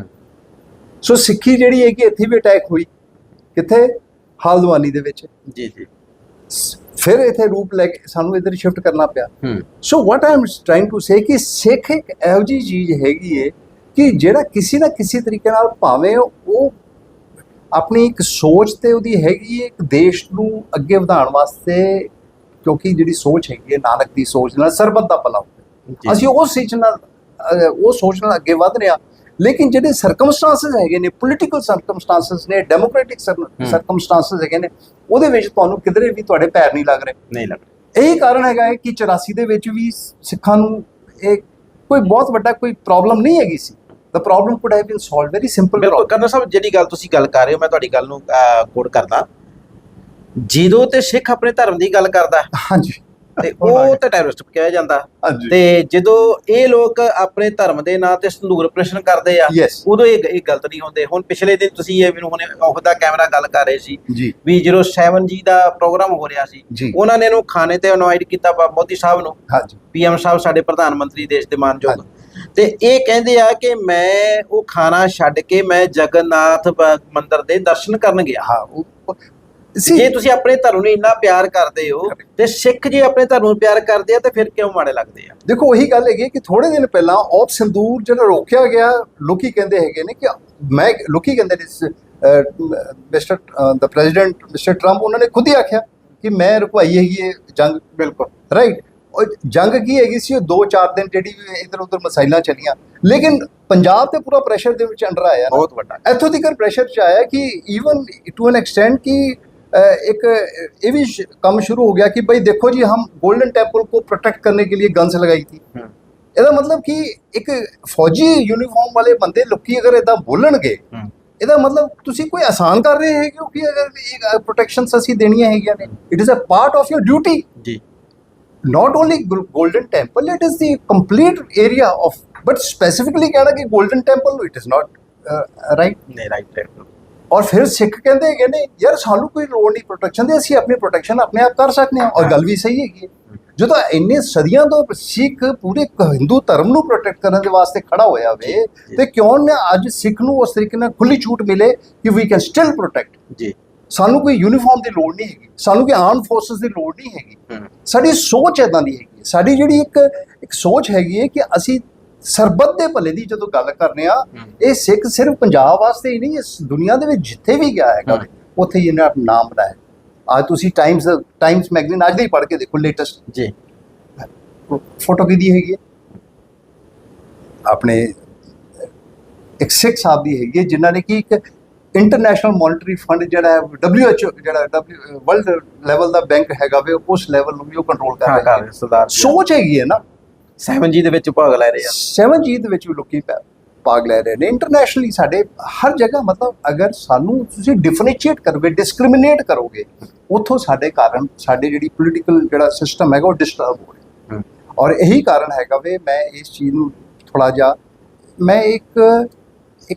ਸੋ ਸਿੱਖੀ ਜਿਹੜੀ ਹੈ ਕਿ ਇੱਥੇ ਵੀ ਅਟੈਕ ਹੋਈ। ਕਿੱਥੇ? ਹਲਦਵਾਨੀ ਦੇ ਵਿੱਚ। ਜੀ ਜੀ। ਫਿਰ ਇੱਥੇ ਰੂਪ ਲੈ ਕੇ ਸਾਨੂੰ ਇੱਧਰ ਸ਼ਿਫਟ ਕਰਨਾ ਪਿਆ। So what I am trying to say ਕਿ ਸਿੱਖ ਇੱਕ ਇਹੋ ਜਿਹੀ ਚੀਜ਼ ਹੈਗੀ ਹੈ ਕਿ ਜਿਹੜਾ ਕਿਸੇ ਨਾ ਕਿਸੇ ਤਰੀਕੇ ਨਾਲ ਭਾਵੇਂ ਉਹ ਆਪਣੀ ਇੱਕ ਸੋਚ ਤੇ ਉਹਦੀ ਹੈਗੀ ਇੱਕ ਦੇਸ਼ ਨੂੰ ਅੱਗੇ ਵਧਾਉਣ ਵਾਸਤੇ ਕਿਉਂਕਿ ਜਿਹੜੀ ਸੋਚ ਹੈਗੀ ਹੈ ਨਾਨਕ ਦੀ ਸੋਚ ਨਾਲ ਸਰਬੱਤ ਦਾ ਭਲਾ ਹੋਵੇ। ਜੀ। ਅਸੀਂ ਉਹ ਸੋਚ ਨਾਲ ਉਹ ਸੋਚ ਨਾਲ ਅੱਗੇ ਵਧ ਰਹੇ ਹਾਂ। ਲੇਕਿਨ ਜਿਹੜੇ ਸਰਕਮਸਟੈਂਸਸ ਹੈਗੇ ਨੇ ਪੋਲੀਟੀਕਲ ਸਰਕਮਸਟੈਂਸਸ ਨੇ ਡੈਮੋਕ੍ਰੈਟਿਕ ਸਰਕਮਸਟੈਂਸਸ ਹੈਗੇ ਨੇ ਉਹਦੇ ਵਿੱਚ ਤੁਹਾਨੂੰ ਕਿਧਰੇ ਵੀ ਤੁਹਾਡੇ ਪੈਰ ਨਹੀਂ ਲੱਗ ਰਹੇ। ਨਹੀਂ ਲੱਗ ਇਹੀ ਕਾਰਨ ਹੈਗਾ ਹੈ ਕਿ 84 ਦੇ ਵਿੱਚ ਵੀ ਸਿੱਖਾਂ ਨੂੰ ਇਹ ਕੋਈ ਬਹੁਤ ਵੱਡਾ ਕੋਈ ਪ੍ਰੋਬਲਮ ਨਹੀਂ ਹੈਗੀ ਸੀ। The problem could have been solved very simple ਬਿਲਕੁਲ ਕਰਨਾ ਸਾਹਿਬ ਜਿਹੜੀ ਗੱਲ ਤੁਸੀਂ ਗੱਲ ਕਰ ਰਹੇ ਹੋ ਮੈਂ ਤੁਹਾਡੀ ਗੱਲ ਨੂੰ ਕੋਡ ਕਰਦਾ। ਜਦੋਂ ਤੇ ਸਿੱਖ ਆਪਣੇ ਧਰਮ ਦੀ ਗੱਲ ਕਰਦਾ ਹਾਂਜੀ। ਤੇ ਉਹ ਤੇ ਟੈਰਰਿਸਟ ਕਿਹਾ ਜਾਂਦਾ। ਤੇ ਜਦੋਂ ਇਹ ਲੋਕ ਆਪਣੇ ਧਰਮ ਦੇ ਨਾਂ ਤੇ ਸੰਦੂਰ ਆਪਰੇਸ਼ਨ ਕਰਦੇ ਆ ਉਦੋਂ ਇਹ ਇਹ ਗਲਤ ਨਹੀਂ ਹੁੰਦੇ। ਹੁਣ ਪਿਛਲੇ ਦਿਨ ਤੁਸੀਂ ਇਹ ਮੈਨੂੰ ਹੁਣੇ ਆਫ ਦਾ ਕੈਮਰਾ ਗੱਲ ਕਰ ਰਹੇ ਸੀ ਵੀ ਜਦੋਂ 7 ਜੀ ਦਾ ਪ੍ਰੋਗਰਾਮ ਹੋ ਰਿਹਾ ਸੀ ਉਹਨਾਂ ਨੇ ਇਹਨੂੰ ਖਾਣੇ ਤੇ ਇਨਵਾਈਟ ਕੀਤਾ ਮੋਦੀ ਸਾਹਿਬ ਨੂੰ। ਹਾਂਜੀ। ਪੀਐਮ ਸਾਹਿਬ ਸਾਡੇ ਪ੍ਰਧਾਨ ਮੰਤਰੀ ਦੇਸ਼ ਦੇ ਮਾਨਯੋਗ। ਤੇ ਇਹ ਕਹਿੰਦੇ ਆ ਕਿ ਮੈਂ ਉਹ ਖਾਣਾ ਛੱਡ ਕੇ ਮੈਂ ਜਗਨਨਾਥ ਮੰਦਿਰ ਦੇ ਦਰਸ਼ਨ ਕਰਨ ਗਿਆ। ਹਾਂ ਉਹ ਜੇ ਤੁਸੀਂ ਆਪਣੇ ਧਰਮ ਨੂੰ ਇੰਨਾ ਪਿਆਰ ਕਰਦੇ ਹੋ ਤੇ ਸਿੱਖ ਜੇ ਆਪਣੇ ਧਰਮ ਨੂੰ ਪਿਆਰ ਕਰਦੇ ਆ ਤੇ ਫਿਰ ਕਿਉਂ ਮਾੜੇ ਲੱਗਦੇ ਆ? ਦੇਖੋ ਉਹੀ ਗੱਲ ਹੈਗੀ ਕਿ ਥੋੜੇ ਦਿਨ ਪਹਿਲਾਂ ਔਪ ਸੰਦੂਰ ਜਿਹੜਾ ਰੋਕਿਆ ਗਿਆ ਲੋਕੀ ਕਹਿੰਦੇ ਹੈਗੇ ਨੇ ਕਿ ਮੈਂ ਲੋਕੀ ਕਹਿੰਦੇ ਨੇ mister the president mister Trump ਉਹਨਾਂ ਨੇ ਖੁਦ ਹੀ ਆਖਿਆ ਕਿ ਮੈਂ ਰੁਕਵਾਈ ਹੈਗੀ ਹੈ ਜੰਗ। ਬਿਲਕੁਲ। ਰਾਈਟ ਉਹ ਜੰਗ ਕੀ ਹੈਗੀ ਸੀ? ਉਹ 2-4 ਦਿਨ ਜਿਹੜੀ ਇਧਰ ਉਧਰ ਮਸਾਇਲਾਂ ਚੱਲੀਆਂ। ਲੇਕਿਨ ਪੰਜਾਬ ਤੇ ਪੂਰਾ ਪ੍ਰੈਸ਼ਰ ਦੇ ਵਿੱਚ ਅੰਡਰ ਆਇਆ ਬਹੁਤ ਵੱਡਾ। ਇੱਥੋਂ ਤੱਕ ਪ੍ਰੈਸ਼ਰ ਚ ਆਇਆ ਕਿ ਈਵਨ ਟੂ ਐਨ ਐਕਸਟੈਂਟ ਕਿ एक ये भी श- ਕੰਮ ਸ਼ੁਰੂ ਹੋ ਗਿਆ ਕਿ ਭਾਈ ਦੇਖੋ ਜੀ हम गोल्डन टेम्पल को प्रोटेक्ट करने के लिए गन्स लगाई थी ਹੂੰ ਇਹਦਾ ਮਤਲਬ ਕਿ ਇੱਕ ਫੌਜੀ ਯੂਨੀਫਾਰਮ ਵਾਲੇ ਬੰਦੇ ਲੋਕੀ ਅਗਰ ਇਦਾਂ ਬੋਲਣਗੇ ਹੂੰ ਇਹਦਾ ਮਤਲਬ ਤੁਸੀਂ ਕੋਈ ਆਸਾਨ ਕਰ ਰਹੇ ਹੈਗੇ ਹੋ ਕਿ ਅਗਰ ਇਹ ਪ੍ਰੋਟੈਕਸ਼ਨਸ ਅਸੀਂ ਦੇਣੀਆਂ ਹੈਗੀਆਂ ਨੇ it is a part of your duty ਜੀ not only Gol- golden temple it is the complete area of but specifically ਕਹਿਣਾ ਕਿ golden temple it is not uh, right ਨਹੀਂ ਰਾਈਟ ਔਰ ਫਿਰ ਸਿੱਖ ਕਹਿੰਦੇ ਹੈਗੇ ਨੇ ਯਾਰ ਸਾਨੂੰ ਕੋਈ ਲੋੜ ਨਹੀਂ ਪ੍ਰੋਟੈਕਸ਼ਨ ਦੀ ਅਸੀਂ ਆਪਣੀ ਪ੍ਰੋਟੈਕਸ਼ਨ ਆਪਣੇ ਆਪ ਕਰ ਸਕਦੇ ਹਾਂ। ਔਰ ਗੱਲ ਵੀ ਸਹੀ ਹੈਗੀ ਜਦੋਂ ਇੰਨੇ ਸਦੀਆਂ ਤੋਂ ਸਿੱਖ ਪੂਰੇ ਹਿੰਦੂ ਧਰਮ ਨੂੰ ਪ੍ਰੋਟੈਕਟ ਕਰਨ ਦੇ ਵਾਸਤੇ ਖੜਾ ਹੋਇਆ ਵੇ ਤੇ ਕਿਉਂ ਨਾ ਅੱਜ ਸਿੱਖ ਨੂੰ ਉਸ ਤਰੀਕੇ ਨਾਲ ਖੁੱਲੀ ਛੂਟ ਮਿਲੇ ਕਿ ਵੀ ਕੈਨ ਸਟਿਲ ਪ੍ਰੋਟੈਕਟ ਜੀ। ਸਾਨੂੰ ਕੋਈ ਯੂਨੀਫਾਰਮ ਦੀ ਲੋੜ ਨਹੀਂ ਹੈਗੀ। ਸਾਨੂੰ ਕੋਈ ਆਰਮ ਫੋਰਸਸ ਦੀ ਲੋੜ ਨਹੀਂ ਹੈਗੀ। ਸਾਡੀ ਸੋਚ ਇਦਾਂ ਦੀ ਹੈਗੀ। ਸਾਡੀ ਜਿਹੜੀ ਇੱਕ ਇੱਕ ਸੋਚ ਹੈਗੀ ਹੈ ਕਿ ਅਸੀਂ ਸਰਬੱਤ ਦੇ ਭਲੇ ਦੀ ਜਦੋਂ ਗੱਲ ਕਰਨੇ ਆ। ਇਹ ਸਿੱਖ ਸਿਰਫ ਪੰਜਾਬ ਵਾਸਤੇ ਹੀ ਨਹੀਂ ਇਸ ਦੁਨੀਆ ਦੇ ਵਿੱਚ ਜਿੱਥੇ ਵੀ ਗਿਆ ਹੈਗਾ। ਉੱਥੇ ਹੀ ਇਹਨੇ ਆਪਣਾ ਨਾਮ ਬਣਾਇਆ ਅੱਜ ਤੁਸੀਂ ਟਾਈਮਸ ਟਾਈਮਸ ਮੈਗਜ਼ੀਨ ਅੱਜ ਦਾ ਹੀ ਪੜ੍ਹ ਕੇ ਦੇਖੋ ਲੇਟੈਸਟ ਜੀ ਫੋਟੋ ਕਿਹਦੀ ਹੈਗੀ ਹੈ ਆਪਣੇ ਇੱਕ ਸਿੱਖ ਸਾਹਿਬ ਦੀ ਹੈਗੀ ਜਿਨ੍ਹਾਂ ਨੇ ਕਿ ਇੱਕ ਇੰਟਰਨੈਸ਼ਨਲ ਮੋਨਿਟਰੀ ਫੰਡ ਜਿਹੜਾ ਹੈ WHO ਜਿਹੜਾ ਵਰਲਡ ਲੈਵਲ ਦਾ ਬੈਂਕ ਹੈਗਾ ਵੇ ਉਸ ਲੈਵਲ ਨੂੰ ਵੀ ਉਹ ਕੰਟਰੋਲ ਕਰ ਰਿਹਾ ਹੈ। ਸੋਚ ਹੈਗੀ ਹੈ ਨਾ 7G ਦੇ ਵਿੱਚ ਭਾਗ ਲੈ ਰਹੇ ਆ। 7G ਦੇ ਵਿੱਚ ਵੀ ਲੋਕੀ ਭਾਗ ਲੈ ਰਹੇ ਨੇ। ਇੰਟਰਨੈਸ਼ਨਲੀ ਸਾਡੇ ਹਰ ਜਗ੍ਹਾ ਮਤਲਬ ਅਗਰ ਸਾਨੂੰ ਤੁਸੀਂ ਡਿਫਰੈਂਸ਼ੀਏਟ ਕਰੋਗੇ ਡਿਸਕ੍ਰਿਮੀਨੇਟ ਕਰੋਗੇ ਉੱਥੋਂ ਸਾਡੇ ਕਾਰਨ ਸਾਡੇ ਜਿਹੜੀ ਪੋਲੀਟੀਕਲ ਜਿਹੜਾ ਸਿਸਟਮ ਹੈਗਾ ਉਹ ਡਿਸਟਰਬ ਹੋ ਰਿਹਾ। ਔਰ ਇਹੀ ਕਾਰਨ ਹੈਗਾ ਵੇ ਮੈਂ ਇਸ ਚੀਜ਼ ਨੂੰ ਥੋੜਾ ਜਿਹਾ ਮੈਂ ਇੱਕ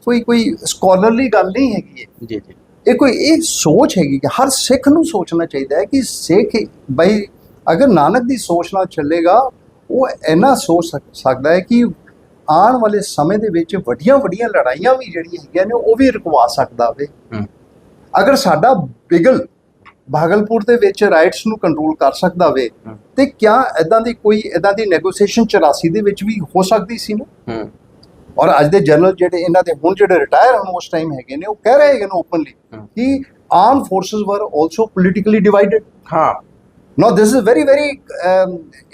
ਕੋਈ ਕੋਈ ਸਕਾਲਰਲੀ ਗੱਲ ਨਹੀਂ ਹੈਗੀ ਜੀ ਜੀ। ਇਹ ਕੋਈ ਇਹ ਸੋਚ ਹੈਗੀ ਕਿ ਹਰ ਸਿੱਖ ਨੂੰ ਸੋਚਣਾ ਚਾਹੀਦਾ ਹੈ ਕਿ ਸਿੱਖ ਬਈ ਅਗਰ ਨਾਨਕ ਦੀ ਸੋਚ ਨਾਲ ਚੱਲੇਗਾ ਉਹ ਇੰਨਾ ਸੋਚ ਸਕ- ਸਕਦਾ ਹੈ ਕਿ ਆਉਣ ਵਾਲੇ ਸਮੇਂ ਦੇ ਵਿੱਚ ਵੱਡੀਆਂ ਵੱਡੀਆਂ ਲੜਾਈਆਂ ਵੀ ਜਿਹੜੀਆਂ ਹੈਗੀਆਂ ਨੇ ਉਹ ਵੀ ਰੁਕਵਾ ਸਕਦਾ ਹੂੰ। ਅਗਰ ਸਾਡਾ ਬਿਗਲ ਭਾਗਲਪੁਰ ਦੇ ਵਿੱਚ ਰਾਈਟਸ ਨੂੰ ਕੰਟਰੋਲ ਕਰ ਸਕਦਾ ਹੂੰ। ਤੇ ਕਿਆ ਇਦਾਂ ਦੀ ਕੋਈ ਇਦਾਂ ਦੀ ਨੈਗੋਸੀਏਸ਼ਨ 84 ਦੇ ਵਿੱਚ ਵੀ ਹੋ ਸਕਦੀ ਸੀ ਨਾ? ਔਰ ਅੱਜ ਦੇ ਜਨਰਲ ਜਿਹੜੇ ਇਹਨਾਂ ਦੇ ਹੁਣ ਜਿਹੜੇ ਰਿਟਾਇਰ ਹੋਣ ਉਸ ਟਾਈਮ ਹੈਗੇ ਨੇ ਉਹ ਕਹਿ ਰਹੇ ਹੈਗੇ ਨੇ ਓਪਨਲੀ। ਕਿ arm forces were also politically divided ਹਾਂ। Now this is very very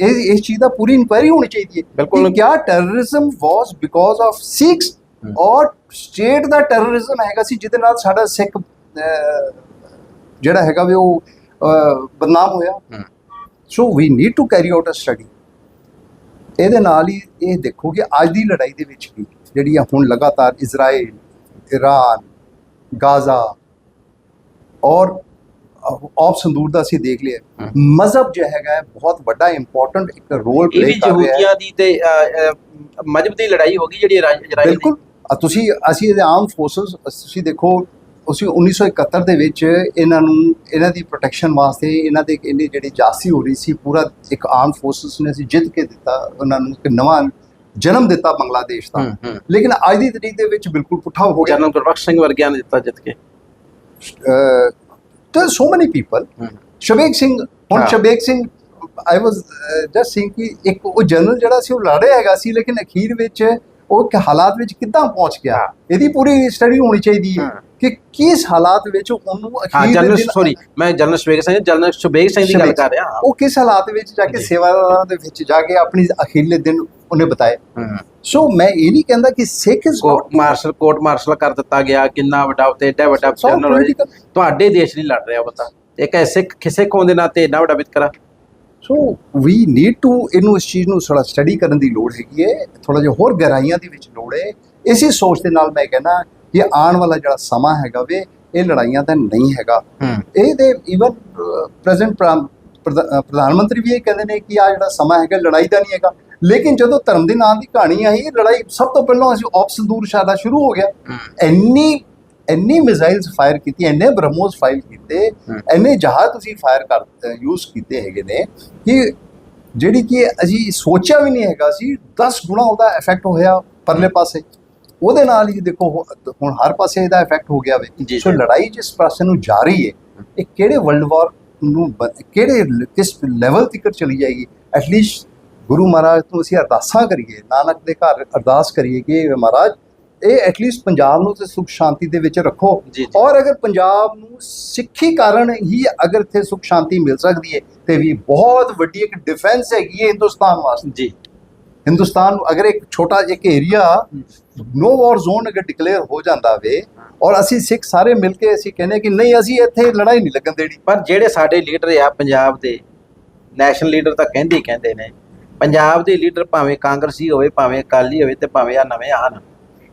ਇਹ ਇਸ ਚੀਜ਼ ਦਾ ਪੂਰੀ ਇਨਕੁਆਇਰੀ ਹੋਣੀ ਚਾਹੀਦੀ ਹੈ ਬਿਲਕੁਲ। ਕਿਆ terrorism was because of Sikhs. ਔਰ ਸਟੇਟ ਦਾ ਟੈਰਰਿਜ਼ਮ ਹੈਗਾ ਸੀ ਜਿਹਦੇ ਨਾਲ ਸਾਡਾ ਸਿੱਖ ਜਿਹੜਾ ਹੈਗਾ ਵੀ ਉਹ ਬਦਨਾਮ ਹੋਇਆ so we need to carry out a study ਇਹਦੇ ਨਾਲ ਹੀ ਇਹ ਦੇਖੋ ਕਿ ਅੱਜ ਦੀ ਲੜਾਈ ਦੇ ਵਿੱਚ ਵੀ ਜਿਹੜੀ ਆ ਹੁਣ ਲਗਾਤਾਰ ਇਜ਼ਰਾਈਲ ਈਰਾਨ ਗਾਜ਼ਾ ਔਰ ਆਫ ਸੰਦੂਰ ਦਾ ਅਸੀਂ ਦੇਖ ਲਿਆ। ਮਜ਼ਹਬ ਜੋ ਹੈਗਾ ਬਹੁਤ ਵੱਡਾ ਇੰਪੋਰਟੈਂਟ ਇੱਕ ਰੋਲ ਪਲੇ ਕਰ ਰਿਹਾ ਹੈ। ਯਹੂਦੀਆਂ ਦੀ ਤੇ ਮਜ਼ਹਬ ਦੀ ਲੜਾਈ ਹੋ ਗਈ ਜਿਹੜੀ ਇਜ਼ਰਾ- ਇਜ਼ਰਾਈਲ ਬਿਲਕੁਲ। ਤੁਸੀਂ ਅਸੀਂ ਇਹਦੇ ਆਰਮ ਫੋਰਸਸ ਤੁਸੀਂ ਦੇਖੋ ਅਸੀਂ 1971 ਦੇ ਵਿੱਚ ਇਹਨਾਂ ਨੂੰ ਇਹਨਾਂ ਦੀ ਪ੍ਰੋਟੈਕਸ਼ਨ ਵਾਸਤੇ ਇਹਨਾਂ ਦੇ ਇਹਨੇ ਜਿਹੜੀ ਜਾਸੀ ਹੋ ਰਹੀ ਸੀ ਪੂਰਾ ਇੱਕ ਆਰਮ ਫੋਰਸਸ ਨੇ ਅਸੀਂ ਜਿੱਤ ਕੇ ਦਿੱਤਾ ਉਹਨਾਂ ਨੂੰ ਇੱਕ ਨਵਾਂ ਜਨਮ ਦਿੱਤਾ ਬੰਗਲਾਦੇਸ਼ ਦਾ। ਲੇਕਿਨ ਅੱਜ ਦੀ ਤਰੀਕ ਦੇ ਵਿੱਚ ਬਿਲਕੁਲ ਪੁੱਠਾ ਹੋ ਗਿਆ। ਜਨਰਲ ਗੁਰਬਖਸ਼ ਸਿੰਘ ਵਰਗਿਆਂ ਨੇ ਦਿੱਤਾ ਜਿੱਤ ਕੇ। ਸੋ ਮਨੀ ਪੀਪਲ ਹੂੰ ਸ਼ਬੇਕ ਸਿੰਘ ਹੁਣ ਹਾਂ। Shabek Singh I was just sing ਕਿ ਇੱਕ ਉਹ ਜਨਰਲ ਜਿਹੜਾ ਸੀ ਉਹ ਲੜ ਰਿਹਾ ਹੈਗਾ ਸੀ ਲੇਕਿਨ ਅਖੀਰ ਵਿੱਚ ਉਹ ਕਿ ਹਾਲਾਤ ਵਿੱਚ ਕਿੱਦਾਂ ਪਹੁੰਚ ਗਿਆ। ਇਹਦੀ ਪੂਰੀ ਸਟੱਡੀ ਹੋਣੀ ਚਾਹੀਦੀ ਹੈ ਹਾਂ। ਕਿ ਕਿਸ ਹਾਲਾਤ ਵਿੱਚ ਉਹਨੂੰ ਹਾਂ ਅਖੀਰ ਦੇ ਜਨਰਲ ਦਿਨ- ਸੌਰੀ ਮੈਂ ਜਨਰਲ ਸ਼ਵੇਗ ਸਿੰਘ ਜਨਰਲ ਸ਼ਵੇਗ ਸਿੰਘ ਦੀ ਗੱਲ ਸ਼ਬੇਕ ਕਰ ਰਿਹਾ ਹਾਂ ਉਹ ਕਿਸ ਹਾਲਾਤ ਵਿੱਚ ਜਾ ਕੇ ਜੀ। ਸੇਵਾਦਾਰਾਂ ਦੇ ਵਿੱਚ ਜਾ ਕੇ ਆਪਣੀ ਅਖੀਰਲੇ ਦਿਨ ਉਹਨੇ ਬਤਾਏ। ਹੂੰ। ਸੋ ਮੈਂ ਇਹ ਨਹੀਂ ਕਹਿੰਦਾ ਕਿ Sikh is court martial court martial ਕਰ ਦਿੱਤਾ ਗਿਆ ਕਿੰਨਾ ਵੱਡਾ ਤੇ ਏਡਾ ਵੱਡਾ political- ਤੁਹਾਡੇ ਦੇਸ਼ ਲਈ ਲੜ ਰਿਹਾ ਬੰਦਾ। ਇੱਕ ਐਸੇ ਕਿਸੇ ਕੋਣ ਦੇ ਨਾਤੇ ਏਡਾ ਵੱਡਾ ਵਿਤਕਰਾ। ਸੋ ਵੀ ਨੀਡ ਟੂ ਇਹਨੂੰ ਇਸ ਚੀਜ਼ ਨੂੰ ਥੋੜਾ ਸਟੱਡੀ ਕਰਨ ਦੀ ਲੋੜ ਹੈਗੀ ਹੈ। ਥੋੜਾ ਜਿਹਾ ਹੋਰ ਗਹਿਰਾਈਆਂ ਦੇ ਵਿੱਚ ਲੋੜ ਹੈ। ਇਸੇ ਸੋਚ ਦੇ ਨਾਲ ਮੈਂ ਕਹਿੰਦਾ ਕਿ ਆਉਣ ਵਾਲਾ ਜਿਹੜਾ ਸਮਾਂ ਹੈਗਾ ਵੇ ਇਹ ਲੜਾਈਆਂ ਦਾ ਨਹੀਂ ਹੈਗਾ। ਇਹ ਤੇ ਈਵਨ ਪ੍ਰੈਜ਼ੈਂਟ ਪ੍ਰਧਾਨ ਮੰਤਰੀ ਵੀ ਇਹ ਕਹਿੰਦੇ ਨੇ ਕਿ ਆ ਜਿਹੜਾ ਸਮਾਂ ਹੈਗਾ ਲੜਾਈ ਦਾ ਨਹੀਂ ਹੈਗਾ। ਲੇਕਿਨ ਜਦੋਂ ਧਰਮ ਦੇ ਨਾਂ ਦੀ ਕਹਾਣੀ ਆਈ ਇਹ ਲੜਾਈ ਸਭ ਤੋਂ ਪਹਿਲਾਂ ਅਸੀਂ ਆਪ ਸੰਦੂਰ ਸ਼ਾਦਾ ਸ਼ੁਰੂ ਹੋ ਗਿਆ। ਇੰਨੀ ਇੰਨੀ ਮਿਜ਼ਾਈਲਸ ਫਾਇਰ ਕੀਤੀ ਇੰਨੇ ਬ੍ਰਹਮੋਸ ਫਾਇਰ ਕੀਤੇ। ਇੰਨੇ ਜਹਾਜ਼ ਤੁਸੀਂ ਫਾਇਰ ਕਰ ਯੂਜ਼ ਕੀਤੇ ਹੈਗੇ ਨੇ ਕਿ ਜਿਹੜੀ ਕਿ ਅਸੀਂ ਸੋਚਿਆ ਵੀ ਨਹੀਂ ਹੈਗਾ ਸੀ 10 ਗੁਣਾ ਉਹਦਾ ਇਫੈਕਟ ਹੋਇਆ ਪਰਲੇ ਪਾਸੇ। ਉਹਦੇ ਨਾਲ ਹੀ ਦੇਖੋ ਹੁਣ ਹਰ ਪਾਸੇ ਇਹਦਾ ਇਫੈਕਟ ਹੋ ਗਿਆ ਵੇ। ਸੋ। ਲੜਾਈ ਜਿਸ ਪਾਸੇ ਨੂੰ ਜਾ ਰਹੀ ਹੈ। ਇਹ ਕਿਹੜੇ ਵਰਲਡ ਵਾਰ ਨੂੰ ਕਿਹੜੇ ਕਿਸ ਲੈਵਲ ਤੱਕ ਚਲੀ ਜਾਏਗੀ? ਐਟਲੀਸਟ ਗੁਰੂ ਮਹਾਰਾਜ ਤੋਂ ਅਸੀਂ ਅਰਦਾਸਾਂ ਕਰੀਏ ਨਾਨਕ ਦੇ ਘਰ ਅਰਦਾਸ ਕਰੀਏ ਕਿ ਮਹਾਰਾਜ ਇਹ ਐਟਲੀਸਟ ਪੰਜਾਬ ਨੂੰ ਤੇ ਸੁਖ ਸ਼ਾਂਤੀ ਦੇ ਵਿੱਚ ਰੱਖੋ। ਔਰ ਅਗਰ ਪੰਜਾਬ ਨੂੰ ਸਿੱਖੀ ਕਾਰਨ ਹੀ ਅਗਰ ਇੱਥੇ ਸੁਖ ਸ਼ਾਂਤੀ ਮਿਲ ਸਕਦੀ ਹੈ ਤੇ ਵੀ ਬਹੁਤ ਵੱਡੀ ਇੱਕ ਡਿਫੈਂਸ ਹੈਗੀ ਹੈ ਹਿੰਦੁਸਤਾਨ ਵਾਸਤੇ। ਜੀ। ਹਿੰਦੁਸਤਾਨ ਨੂੰ ਅਗਰ ਇੱਕ ਛੋਟਾ ਜਿਹਾ ਇੱਕ ਏਰੀਆ ਨੋ ਵਾਰ ਜ਼ੋਨ ਅਗਰ ਡਿਕਲੇਅਰ ਹੋ ਜਾਂਦਾ ਵੇ ਔਰ ਅਸੀਂ ਸਿੱਖ ਸਾਰੇ ਮਿਲ ਕੇ ਅਸੀਂ ਕਹਿੰਦੇ ਕਿ ਨਹੀਂ ਅਸੀਂ ਇੱਥੇ ਲੜਾਈ ਨਹੀਂ ਲੱਗਣ ਦੇਣੀ। ਪਰ ਜਿਹੜੇ ਸਾਡੇ ਲੀਡਰ ਆ ਪੰਜਾਬ ਦੇ ਨੈਸ਼ਨਲ ਲੀਡਰ ਤਾਂ ਕਹਿੰਦੇ ਹੀ ਕਹਿੰਦੇ ਨੇ ਪੰਜਾਬ ਦੇ ਲੀਡਰ ਭਾਵੇਂ ਕਾਂਗਰਸੀ ਹੋਵੇ ਭਾਵੇਂ ਅਕਾਲੀ ਹੋਵੇ ਤੇ ਭਾਵੇਂ ਆ ਨਵੇਂ ਆਣ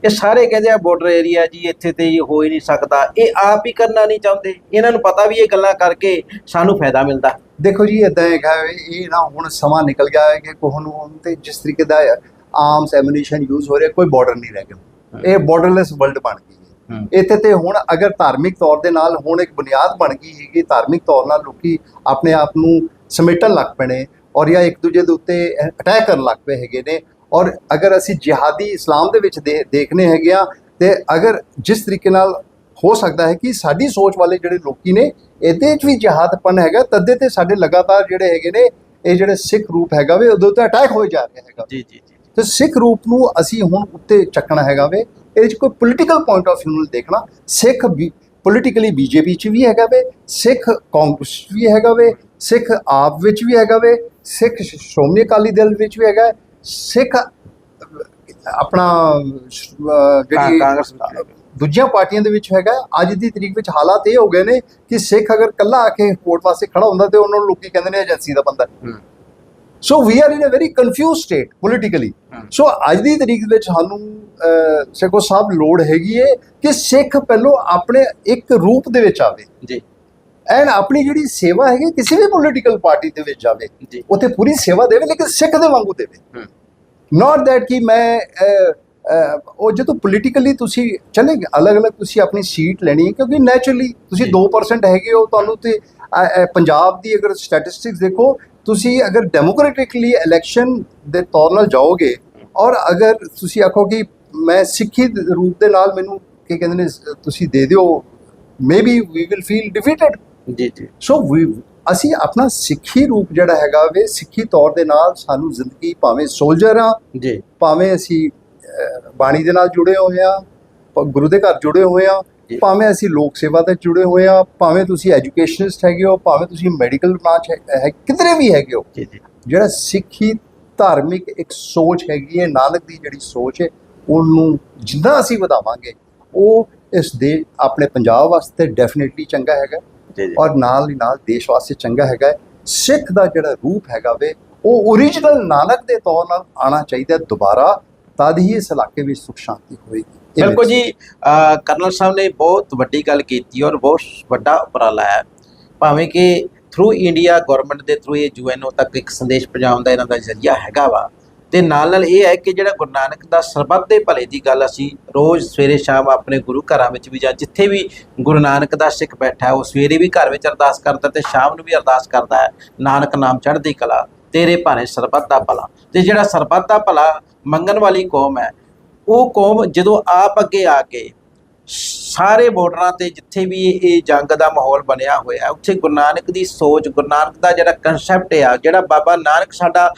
ਇਹ ਸਾਰੇ ਕਹਿੰਦੇ ਆ ਬਾਰਡਰ ਏਰੀਆ ਜੀ ਇੱਥੇ ਤੇ ਇਹ ਹੋ ਹੀ ਨਹੀਂ ਸਕਦਾ। ਇਹ ਆਪ ਹੀ ਕਰਨਾ ਨਹੀਂ ਚਾਹੁੰਦੇ। ਇਹਨਾਂ ਨੂੰ ਪਤਾ ਵੀ ਇਹ ਗੱਲਾਂ ਕਰਕੇ ਸਾਨੂੰ ਫਾਇਦਾ ਮਿਲਦਾ। ਦੇਖੋ ਜੀ ਇਦਾਂ ਹੈਗਾ ਇਹ ਨਾ ਹੁਣ ਸਮਾਂ ਨਿਕਲ ਗਿਆ ਹੈ ਕਿ ਕੋਹ ਨੂੰ ਤੇ ਜਿਸ ਤਰੀਕੇ ਦਾ ਆਰਮਸ ਐਮੂਨੀਸ਼ਨ ਯੂਜ਼ ਹੋ ਰਿਹਾ ਕੋਈ ਬਾਰਡਰ ਨਹੀਂ ਰਹਿ ਗਿਆ। ਇਹ ਬਾਰਡਰਲੈਸ ਵਰਲਡ ਬਣ ਗਈ। ਇੱਥੇ ਤੇ ਹੁਣ ਅਗਰ ਧਾਰਮਿਕ ਤੌਰ ਦੇ ਨਾਲ ਹੁਣ ਇੱਕ ਬੁਨਿਆਦ ਬਣ ਗਈ ਹੈਗੀ ਧਾਰਮਿਕ ਤੌਰ ਨਾਲ ਲੋਕੀ ਆਪਣੇ ਆਪ ਨੂੰ ਸਮੇਟਣ ਲੱਗ ਪਏ ਨੇ ਔਰ ਜਾਂ ਇੱਕ ਦੂਜੇ ਦੇ ਉੱਤੇ ਅਟੈਕ ਕਰਨ ਲੱਗ ਪਏ ਹੈਗੇ ਨੇ। ਔਰ ਅਗਰ ਅਸੀਂ ਜਿਹਾਦੀ ਇਸਲਾਮ ਦੇ ਵਿੱਚ ਦੇਖਨੇ ਹੈਗੇ ਆ ਤੇ ਅਗਰ ਜਿਸ ਤਰੀਕੇ ਨਾਲ ਹੋ ਸਕਦਾ ਹੈ ਕਿ ਸਾਡੀ ਸੋਚ ਵਾਲੇ ਜਿਹੜੇ ਲੋਕੀ ਨੇ ਇਹਦੇ ਵਿੱਚ ਵੀ ਜਿਹਾਦਪਨ ਹੈਗਾ ਤਦੇ ਤੇ ਸਾਡੇ ਲਗਾਤਾਰ ਜਿਹੜੇ ਹੈਗੇ ਨੇ ਇਹ ਜਿਹੜੇ ਸਿੱਖ ਰੂਪ ਹੈਗਾ ਵੇ ਉਹਦੇ ਉੱਤੇ ਅਟੈਕ ਹੋਈ ਜਾ ਰਿਹਾ ਹੈਗਾ ਜੀ ਜੀ ਜੀ ਤੇ ਸਿੱਖ ਰੂਪ ਨੂੰ ਅਸੀਂ ਹੁਣ ਉੱਤੇ ਚੱਕਣਾ ਹੈਗਾ ਵੇ ਇਹਦੇ ਵਿੱਚ ਕੋਈ ਪੋਲੀਟੀਕਲ ਪੁਆਇੰਟ ਆਫ View ਨਾਲ ਦੇਖਣਾ ਸਿੱਖ ਪੋਲੀਟੀਕਲੀ ਬੀਜੇਪੀ ਚ ਵੀ ਹੈਗਾ ਵੇ ਸਿੱਖ ਕਾਂਗਰਸ 'ਚ ਵੀ ਹੈਗਾ ਵੇ ਸਿੱਖ ਆਪ ਵਿੱਚ ਵੀ ਹੈਗਾ ਵੇ ਸਿੱਖ ਸ਼੍ਰੋਮਣੀ ਅਕਾਲੀ ਦਲ ਵਿੱਚ ਵੀ ਹੈਗਾ ਸਿੱਖ ਆਪਣਾ ਜਿਹੜੀ ਕਾਂਗਰਸ। ਦੂਜੀਆਂ ਪਾਰਟੀਆਂ ਦੇ ਵਿੱਚ ਹੈਗਾ ਅੱਜ ਦੀ ਤਰੀਕ ਵਿੱਚ ਹਾਲਾਤ ਇਹ ਹੋ ਗਏ ਨੇ ਕਿ ਸਿੱਖ ਅਗਰ ਕੱਲਾ ਆ ਕੇ ਵੋਟ ਵਾਸਤੇ ਖੜਾ ਹੁੰਦਾ ਤੇ ਉਹਨਾਂ ਨੂੰ ਲੋਕੀ ਕਹਿੰਦੇ ਨੇ ਏਜੰਸੀ ਦਾ ਬੰਦਾ। So we are in a very confuse state politically. So ਅੱਜ ਦੀ ਤਰੀਕ ਵਿੱਚ ਸਾਨੂੰ ਸੇਖੋ ਸਾਹਿਬ ਲੋੜ ਹੈਗੀ ਹੈ ਕਿ ਸਿੱਖ ਪਹਿਲੋਂ ਆਪਣੇ ਇੱਕ ਰੂਪ ਦੇ ਵਿੱਚ ਆਵੇ ਜੀ ਐਂਡ ਆਪਣੀ ਜਿਹੜੀ ਸੇਵਾ ਹੈਗੀ ਕਿਸੇ ਵੀ ਪੋਲੀਟੀਕਲ ਪਾਰਟੀ ਦੇ ਵਿੱਚ ਜਾਵੇ ਜੀ ਉੱਥੇ ਪੂਰੀ ਸੇਵਾ ਦੇਵੇ ਲੇਕਿਨ ਸਿੱਖ ਦੇ ਵਾਂਗੂ ਦੇਵੇ। ਨਾਟ ਦੈਟ ਕਿ ਮੈਂ ਉਹ ਜਦੋਂ ਪੋਲੀਟੀਕਲੀ ਤੁਸੀਂ ਚਲੇ ਅਲੱਗ-ਅਲੱਗ ਤੁਸੀਂ ਆਪਣੀ ਸੀਟ ਲੈਣੀ ਹੈ ਕਿਉਂਕਿ ਨੇਚਰਲੀ ਤੁਸੀਂ ਜੀ। 2% ਹੈਗੇ ਹੋ ਤੁਹਾਨੂੰ ਤੇ ਪੰਜਾਬ ਦੀ ਅਗਰ ਸਟੈਟਿਸਟਿਕਸ ਦੇਖੋ ਤੁਸੀਂ ਅਗਰ ਡੈਮੋਕ੍ਰੈਟਿਕਲੀ ਇਲੈਕਸ਼ਨ ਦੇ ਤੌਰ ਨਾਲ ਜਾਓਗੇ ਔਰ ਅਗਰ ਤੁਸੀਂ ਆਖੋ ਕਿ ਮੈਂ ਸਿੱਖੀ ਰੂਪ ਦੇ ਨਾਲ ਮੈਨੂੰ ਕੀ ਕਹਿੰਦੇ ਨੇ ਤੁਸੀਂ ਦੇ ਦਿਓ maybe we will feel defeated ਜੀ ਜੀ। ਸੋ ਵੀ ਅਸੀਂ ਆਪਣਾ ਸਿੱਖੀ ਰੂਪ ਜਿਹੜਾ ਹੈਗਾ ਵੇ ਸਿੱਖੀ ਤੌਰ ਦੇ ਨਾਲ ਸਾਨੂੰ ਜ਼ਿੰਦਗੀ ਭਾਵੇਂ ਸੋਲਜਰ ਆ ਜੀ। ਭਾਵੇਂ ਅਸੀਂ ਬਾਣੀ ਦੇ ਨਾਲ ਜੁੜੇ ਹੋਏ ਆ ਗੁਰੂ ਦੇ ਘਰ ਜੁੜੇ ਹੋਏ ਆ। ਭਾਵੇਂ ਅਸੀਂ ਲੋਕ ਸੇਵਾ ਤੇ ਜੁੜੇ ਹੋਏ ਆ ਭਾਵੇਂ ਤੁਸੀਂ ਐਜੂਕੇਸ਼ਨਿਸਟ ਹੈਗੇ ਹੋ ਭਾਵੇਂ ਤੁਸੀਂ ਮੈਡੀਕਲ ਬ੍ਰਾਂਚ ਹੈ ਕਿਧਰੇ ਵੀ ਹੈਗੇ ਹੋ। ਜੀ ਜੀ। ਜਿਹੜਾ ਸਿੱਖੀ ਧਾਰਮਿਕ ਇੱਕ ਸੋਚ ਹੈਗੀ ਹੈ ਨਾਨਕ ਦੀ ਜਿਹੜੀ ਸੋਚ ਹੈ ਉਹਨੂੰ ਜਿੰਨਾ ਅਸੀਂ ਵਧਾਵਾਂਗੇ ਉਹ ਇਸ ਦੇ ਆਪਣੇ ਪੰਜਾਬ ਵਾਸਤੇ ਡੈਫੀਨਿਟਲੀ ਚੰਗਾ ਹੈਗਾ। ਔਰ ਨਾਲ ਹੀ ਨਾਲ ਦੇਸ਼ ਵਾਸਤੇ ਚੰਗਾ ਹੈਗਾ। ਸਿੱਖ ਦਾ ਜਿਹੜਾ ਰੂਪ ਹੈਗਾ ਵੇ ਉਹ ਓਰੀਜਨਲ ਨਾਨਕ ਦੇ ਤੌਰ ਨਾਲ ਆਣਾ ਚਾਹੀਦਾ ਦੁਬਾਰਾ ਤਦ ਹੀ ਇਸ ਇਲਾਕੇ ਵਿੱਚ ਸੁਖ ਸ਼ਾਂਤੀ ਹੋਏਗੀ। ਬਿਲਕੁਲ ਜੀ ਕਰਨਲ ਸਾਹਿਬ ਨੇ ਬਹੁਤ ਵੱਡੀ ਗੱਲ ਕੀਤੀ ਔਰ ਬਹੁਤ ਵੱਡਾ ਉਪਰਾਲਾ ਹੈ। ਭਾਵੇਂ ਕਿ ਥਰੂ ਇੰਡੀਆ ਗਵਰਨਮੈਂਟ ਦੇ ਥਰੂ ਇਹ ਯੂਐਨਓ ਤੱਕ ਇੱਕ ਸੰਦੇਸ਼ ਪਹੁੰਚਾਉਣ ਦਾ ਇਹਨਾਂ ਦਾ ਜ਼ਰੀਆ ਹੈਗਾ ਵਾ ਤੇ ਨਾਲ ਨਾਲ ਇਹ ਹੈ ਕਿ ਜਿਹੜਾ ਗੁਰੂ ਨਾਨਕ ਦਾ ਸਰਬੱਤ ਦੇ ਭਲੇ ਦੀ ਗੱਲ ਅਸੀਂ ਰੋਜ਼ ਸਵੇਰੇ ਸ਼ਾਮ ਆਪਣੇ ਗੁਰੂ ਘਰਾਂ ਵਿੱਚ ਵੀ ਜਾਂ ਜਿੱਥੇ ਵੀ ਗੁਰੂ ਨਾਨਕ ਦਾ ਸਿੱਖ ਬੈਠਾ ਹੈ, ਉਹ ਸਵੇਰੇ ਵੀ ਘਰ ਵਿੱਚ ਅਰਦਾਸ ਕਰਦਾ ਤੇ ਸ਼ਾਮ ਨੂੰ ਵੀ ਅਰਦਾਸ ਕਰਦਾ ਹੈ, ਨਾਨਕ ਨਾਮ ਚੜ੍ਹਦੀ ਕਲਾ, ਤੇਰੇ ਭਾਣੇ ਸਰਬੱਤ ਦਾ ਭਲਾ। ਤੇ ਜਿਹੜਾ ਸਰਬੱਤ ਦਾ ਭਲਾ ਮੰਗਣ ਵਾਲੀ ਕੌਮ ਹੈ, ਉਹ ਕੌਮ ਜਦੋਂ ਆਪ ਅੱਗੇ ਆ ਕੇ ਸਾਰੇ ਬਾਰਡਰਾਂ ਤੇ ਜਿੱਥੇ ਵੀ ਇਹ ਜੰਗ ਦਾ ਮਾਹੌਲ ਬਣਿਆ ਹੋਇਆ ਉੱਥੇ ਗੁਰੂ ਨਾਨਕ ਦੀ ਸੋਚ, ਗੁਰੂ ਨਾਨਕ ਦਾ ਜਿਹੜਾ ਕਨਸੈਪਟ ਆ, ਜਿਹੜਾ ਬਾਬਾ ਨਾਨਕ ਸਾਡਾ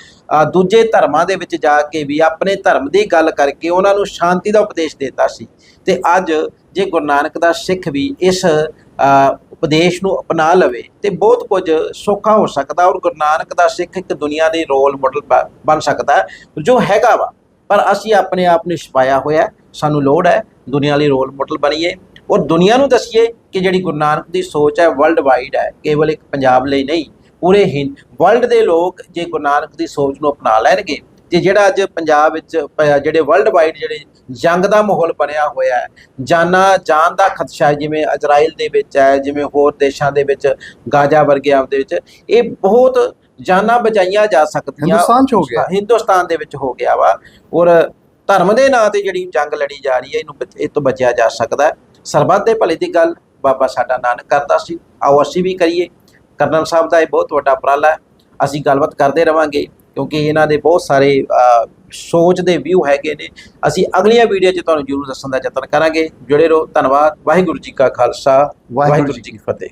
ਦੂਜੇ ਧਰਮਾਂ ਦੇ ਵਿੱਚ ਜਾ ਕੇ ਵੀ ਆਪਣੇ ਧਰਮ ਦੀ ਗੱਲ ਕਰਕੇ ਉਹਨਾਂ ਨੂੰ ਸ਼ਾਂਤੀ ਦਾ ਉਪਦੇਸ਼ ਦਿੱਤਾ ਸੀ। ਤੇ ਅੱਜ ਜੇ ਗੁਰੂ ਨਾਨਕ ਦਾ ਸਿੱਖ ਵੀ ਇਸ ਉਪਦੇਸ਼ ਨੂੰ ਅਪਣਾ ਲਵੇ, ਤੇ ਬਹੁਤ ਕੁਝ ਸੌਖਾ ਹੋ ਸਕਦਾ ਔਰ ਗੁਰੂ ਨਾਨਕ ਦਾ ਸਿੱਖ ਇੱਕ ਦੁਨੀਆ ਦੇ ਰੋਲ ਮਾਡਲ ਬ- ਬਣ ਸਕਦਾ ਜੋ ਹੈਗਾ ਵਾ। ਪਰ ਅਸੀਂ ਆਪਣੇ ਆਪ ਨੂੰ ਛਪਾਇਆ ਹੋਇਆ ਸਾਨੂੰ ਲੋੜ ਹੈ ਦੁਨੀਆ ਲਈ ਰੋਲ ਮਾਡਲ ਬਣੀਏ। ਔਰ ਦੁਨੀਆ ਨੂੰ ਦਸੀਏ ਕਿ ਜਿਹੜੀ ਗੁਰੂ ਨਾਨਕ ਦੀ ਸੋਚ ਹੈ ਵਰਲਡ ਵਾਈਡ ਹੈ ਕੇਵਲ ਇੱਕ ਪੰਜਾਬ ਲਈ ਨਹੀਂ ਪੂਰੇ ਹਿੰਦ ਵਰਲਡ ਦੇ ਲੋਕ ਜੇ ਗੁਰੂ ਨਾਨਕ ਦੀ ਸੋਚ ਨੂੰ ਅਪਣਾ ਲੈਣਗੇ ਤੇ ਜਿਹੜਾ ਅੱਜ ਪੰਜਾਬ ਵਿੱਚ ਜਿਹੜੇ ਵਰਲਡ ਵਾਈਡ ਜਿਹੜੇ ਜੰਗ ਦਾ ਮਾਹੌਲ ਬਣਿਆ ਹੋਇਆ ਹੈ ਜਾਨਾਂ ਜਾਨ ਦਾ ਖਦਸ਼ਾ ਹੈ ਜਿਵੇਂ ਇਜ਼ਰਾਈਲ ਦੇ ਵਿੱਚ ਹੈ ਜਿਵੇਂ ਹੋਰ ਦੇਸ਼ਾਂ ਦੇ ਵਿੱਚ ਗਾਜ਼ਾ ਵਰਗੇ ਆਪ ਦੇ ਵਿੱਚ ਇਹ ਬਹੁਤ ਜਾਨਾਂ ਬਚਾਈਆਂ ਜਾ ਸਕਦੀਆਂ। ਹਿੰਦੁਸਤਾਨ 'ਚ ਹੋ ਗਿਆ। ਹਿੰਦੁਸਤਾਨ ਦੇ ਵਿੱਚ ਹੋ ਗਿਆ ਵਾ। ਔਰ ਧਰਮ ਦੇ ਨਾਂ ਤੇ ਜਿਹੜੀ ਜੰਗ ਲੜੀ ਜਾ ਰਹੀ ਹੈ ਇਹਨੂੰ ਇਹ ਤੋਂ ਬਚਿਆ ਜਾ ਸਕਦਾ ਹੈ। ਸਰਬੱਤ ਦੇ ਭਲੇ ਦੀ ਗੱਲ ਬਾਬਾ ਸਾਡਾ ਨਾਨਕ ਕਰਦਾ ਸੀ। ਆਓ ਅਸੀਂ ਵੀ ਕਰੀਏ। ਕਰਨਲ ਸਾਹਿਬ ਦਾ ਇਹ ਬਹੁਤ ਵੱਡਾ ਉਪਰਾਲਾ ਹੈ। ਅਸੀਂ ਗੱਲਬਾਤ ਕਰਦੇ ਰਵਾਂਗੇ ਕਿਉਂਕਿ ਇਹਨਾਂ ਦੇ ਬਹੁਤ ਸਾਰੇ ਸੋਚ ਦੇ ਵਿਊ ਹੈਗੇ ਨੇ। ਅਸੀਂ ਅਗਲੀਆਂ ਵੀਡੀਓ 'ਚ ਤੁਹਾਨੂੰ ਜ਼ਰੂਰ ਦੱਸਣ ਦਾ ਯਤਨ ਕਰਾਂਗੇ। ਜੁੜੇ ਰਹੋ। ਧੰਨਵਾਦ। ਵਾਹਿਗੁਰੂ ਜੀ ਕਾ ਖਾਲਸਾ। ਵਾਹਿਗੁਰੂ ਜੀ ਕੀ ਫਤਿਹ।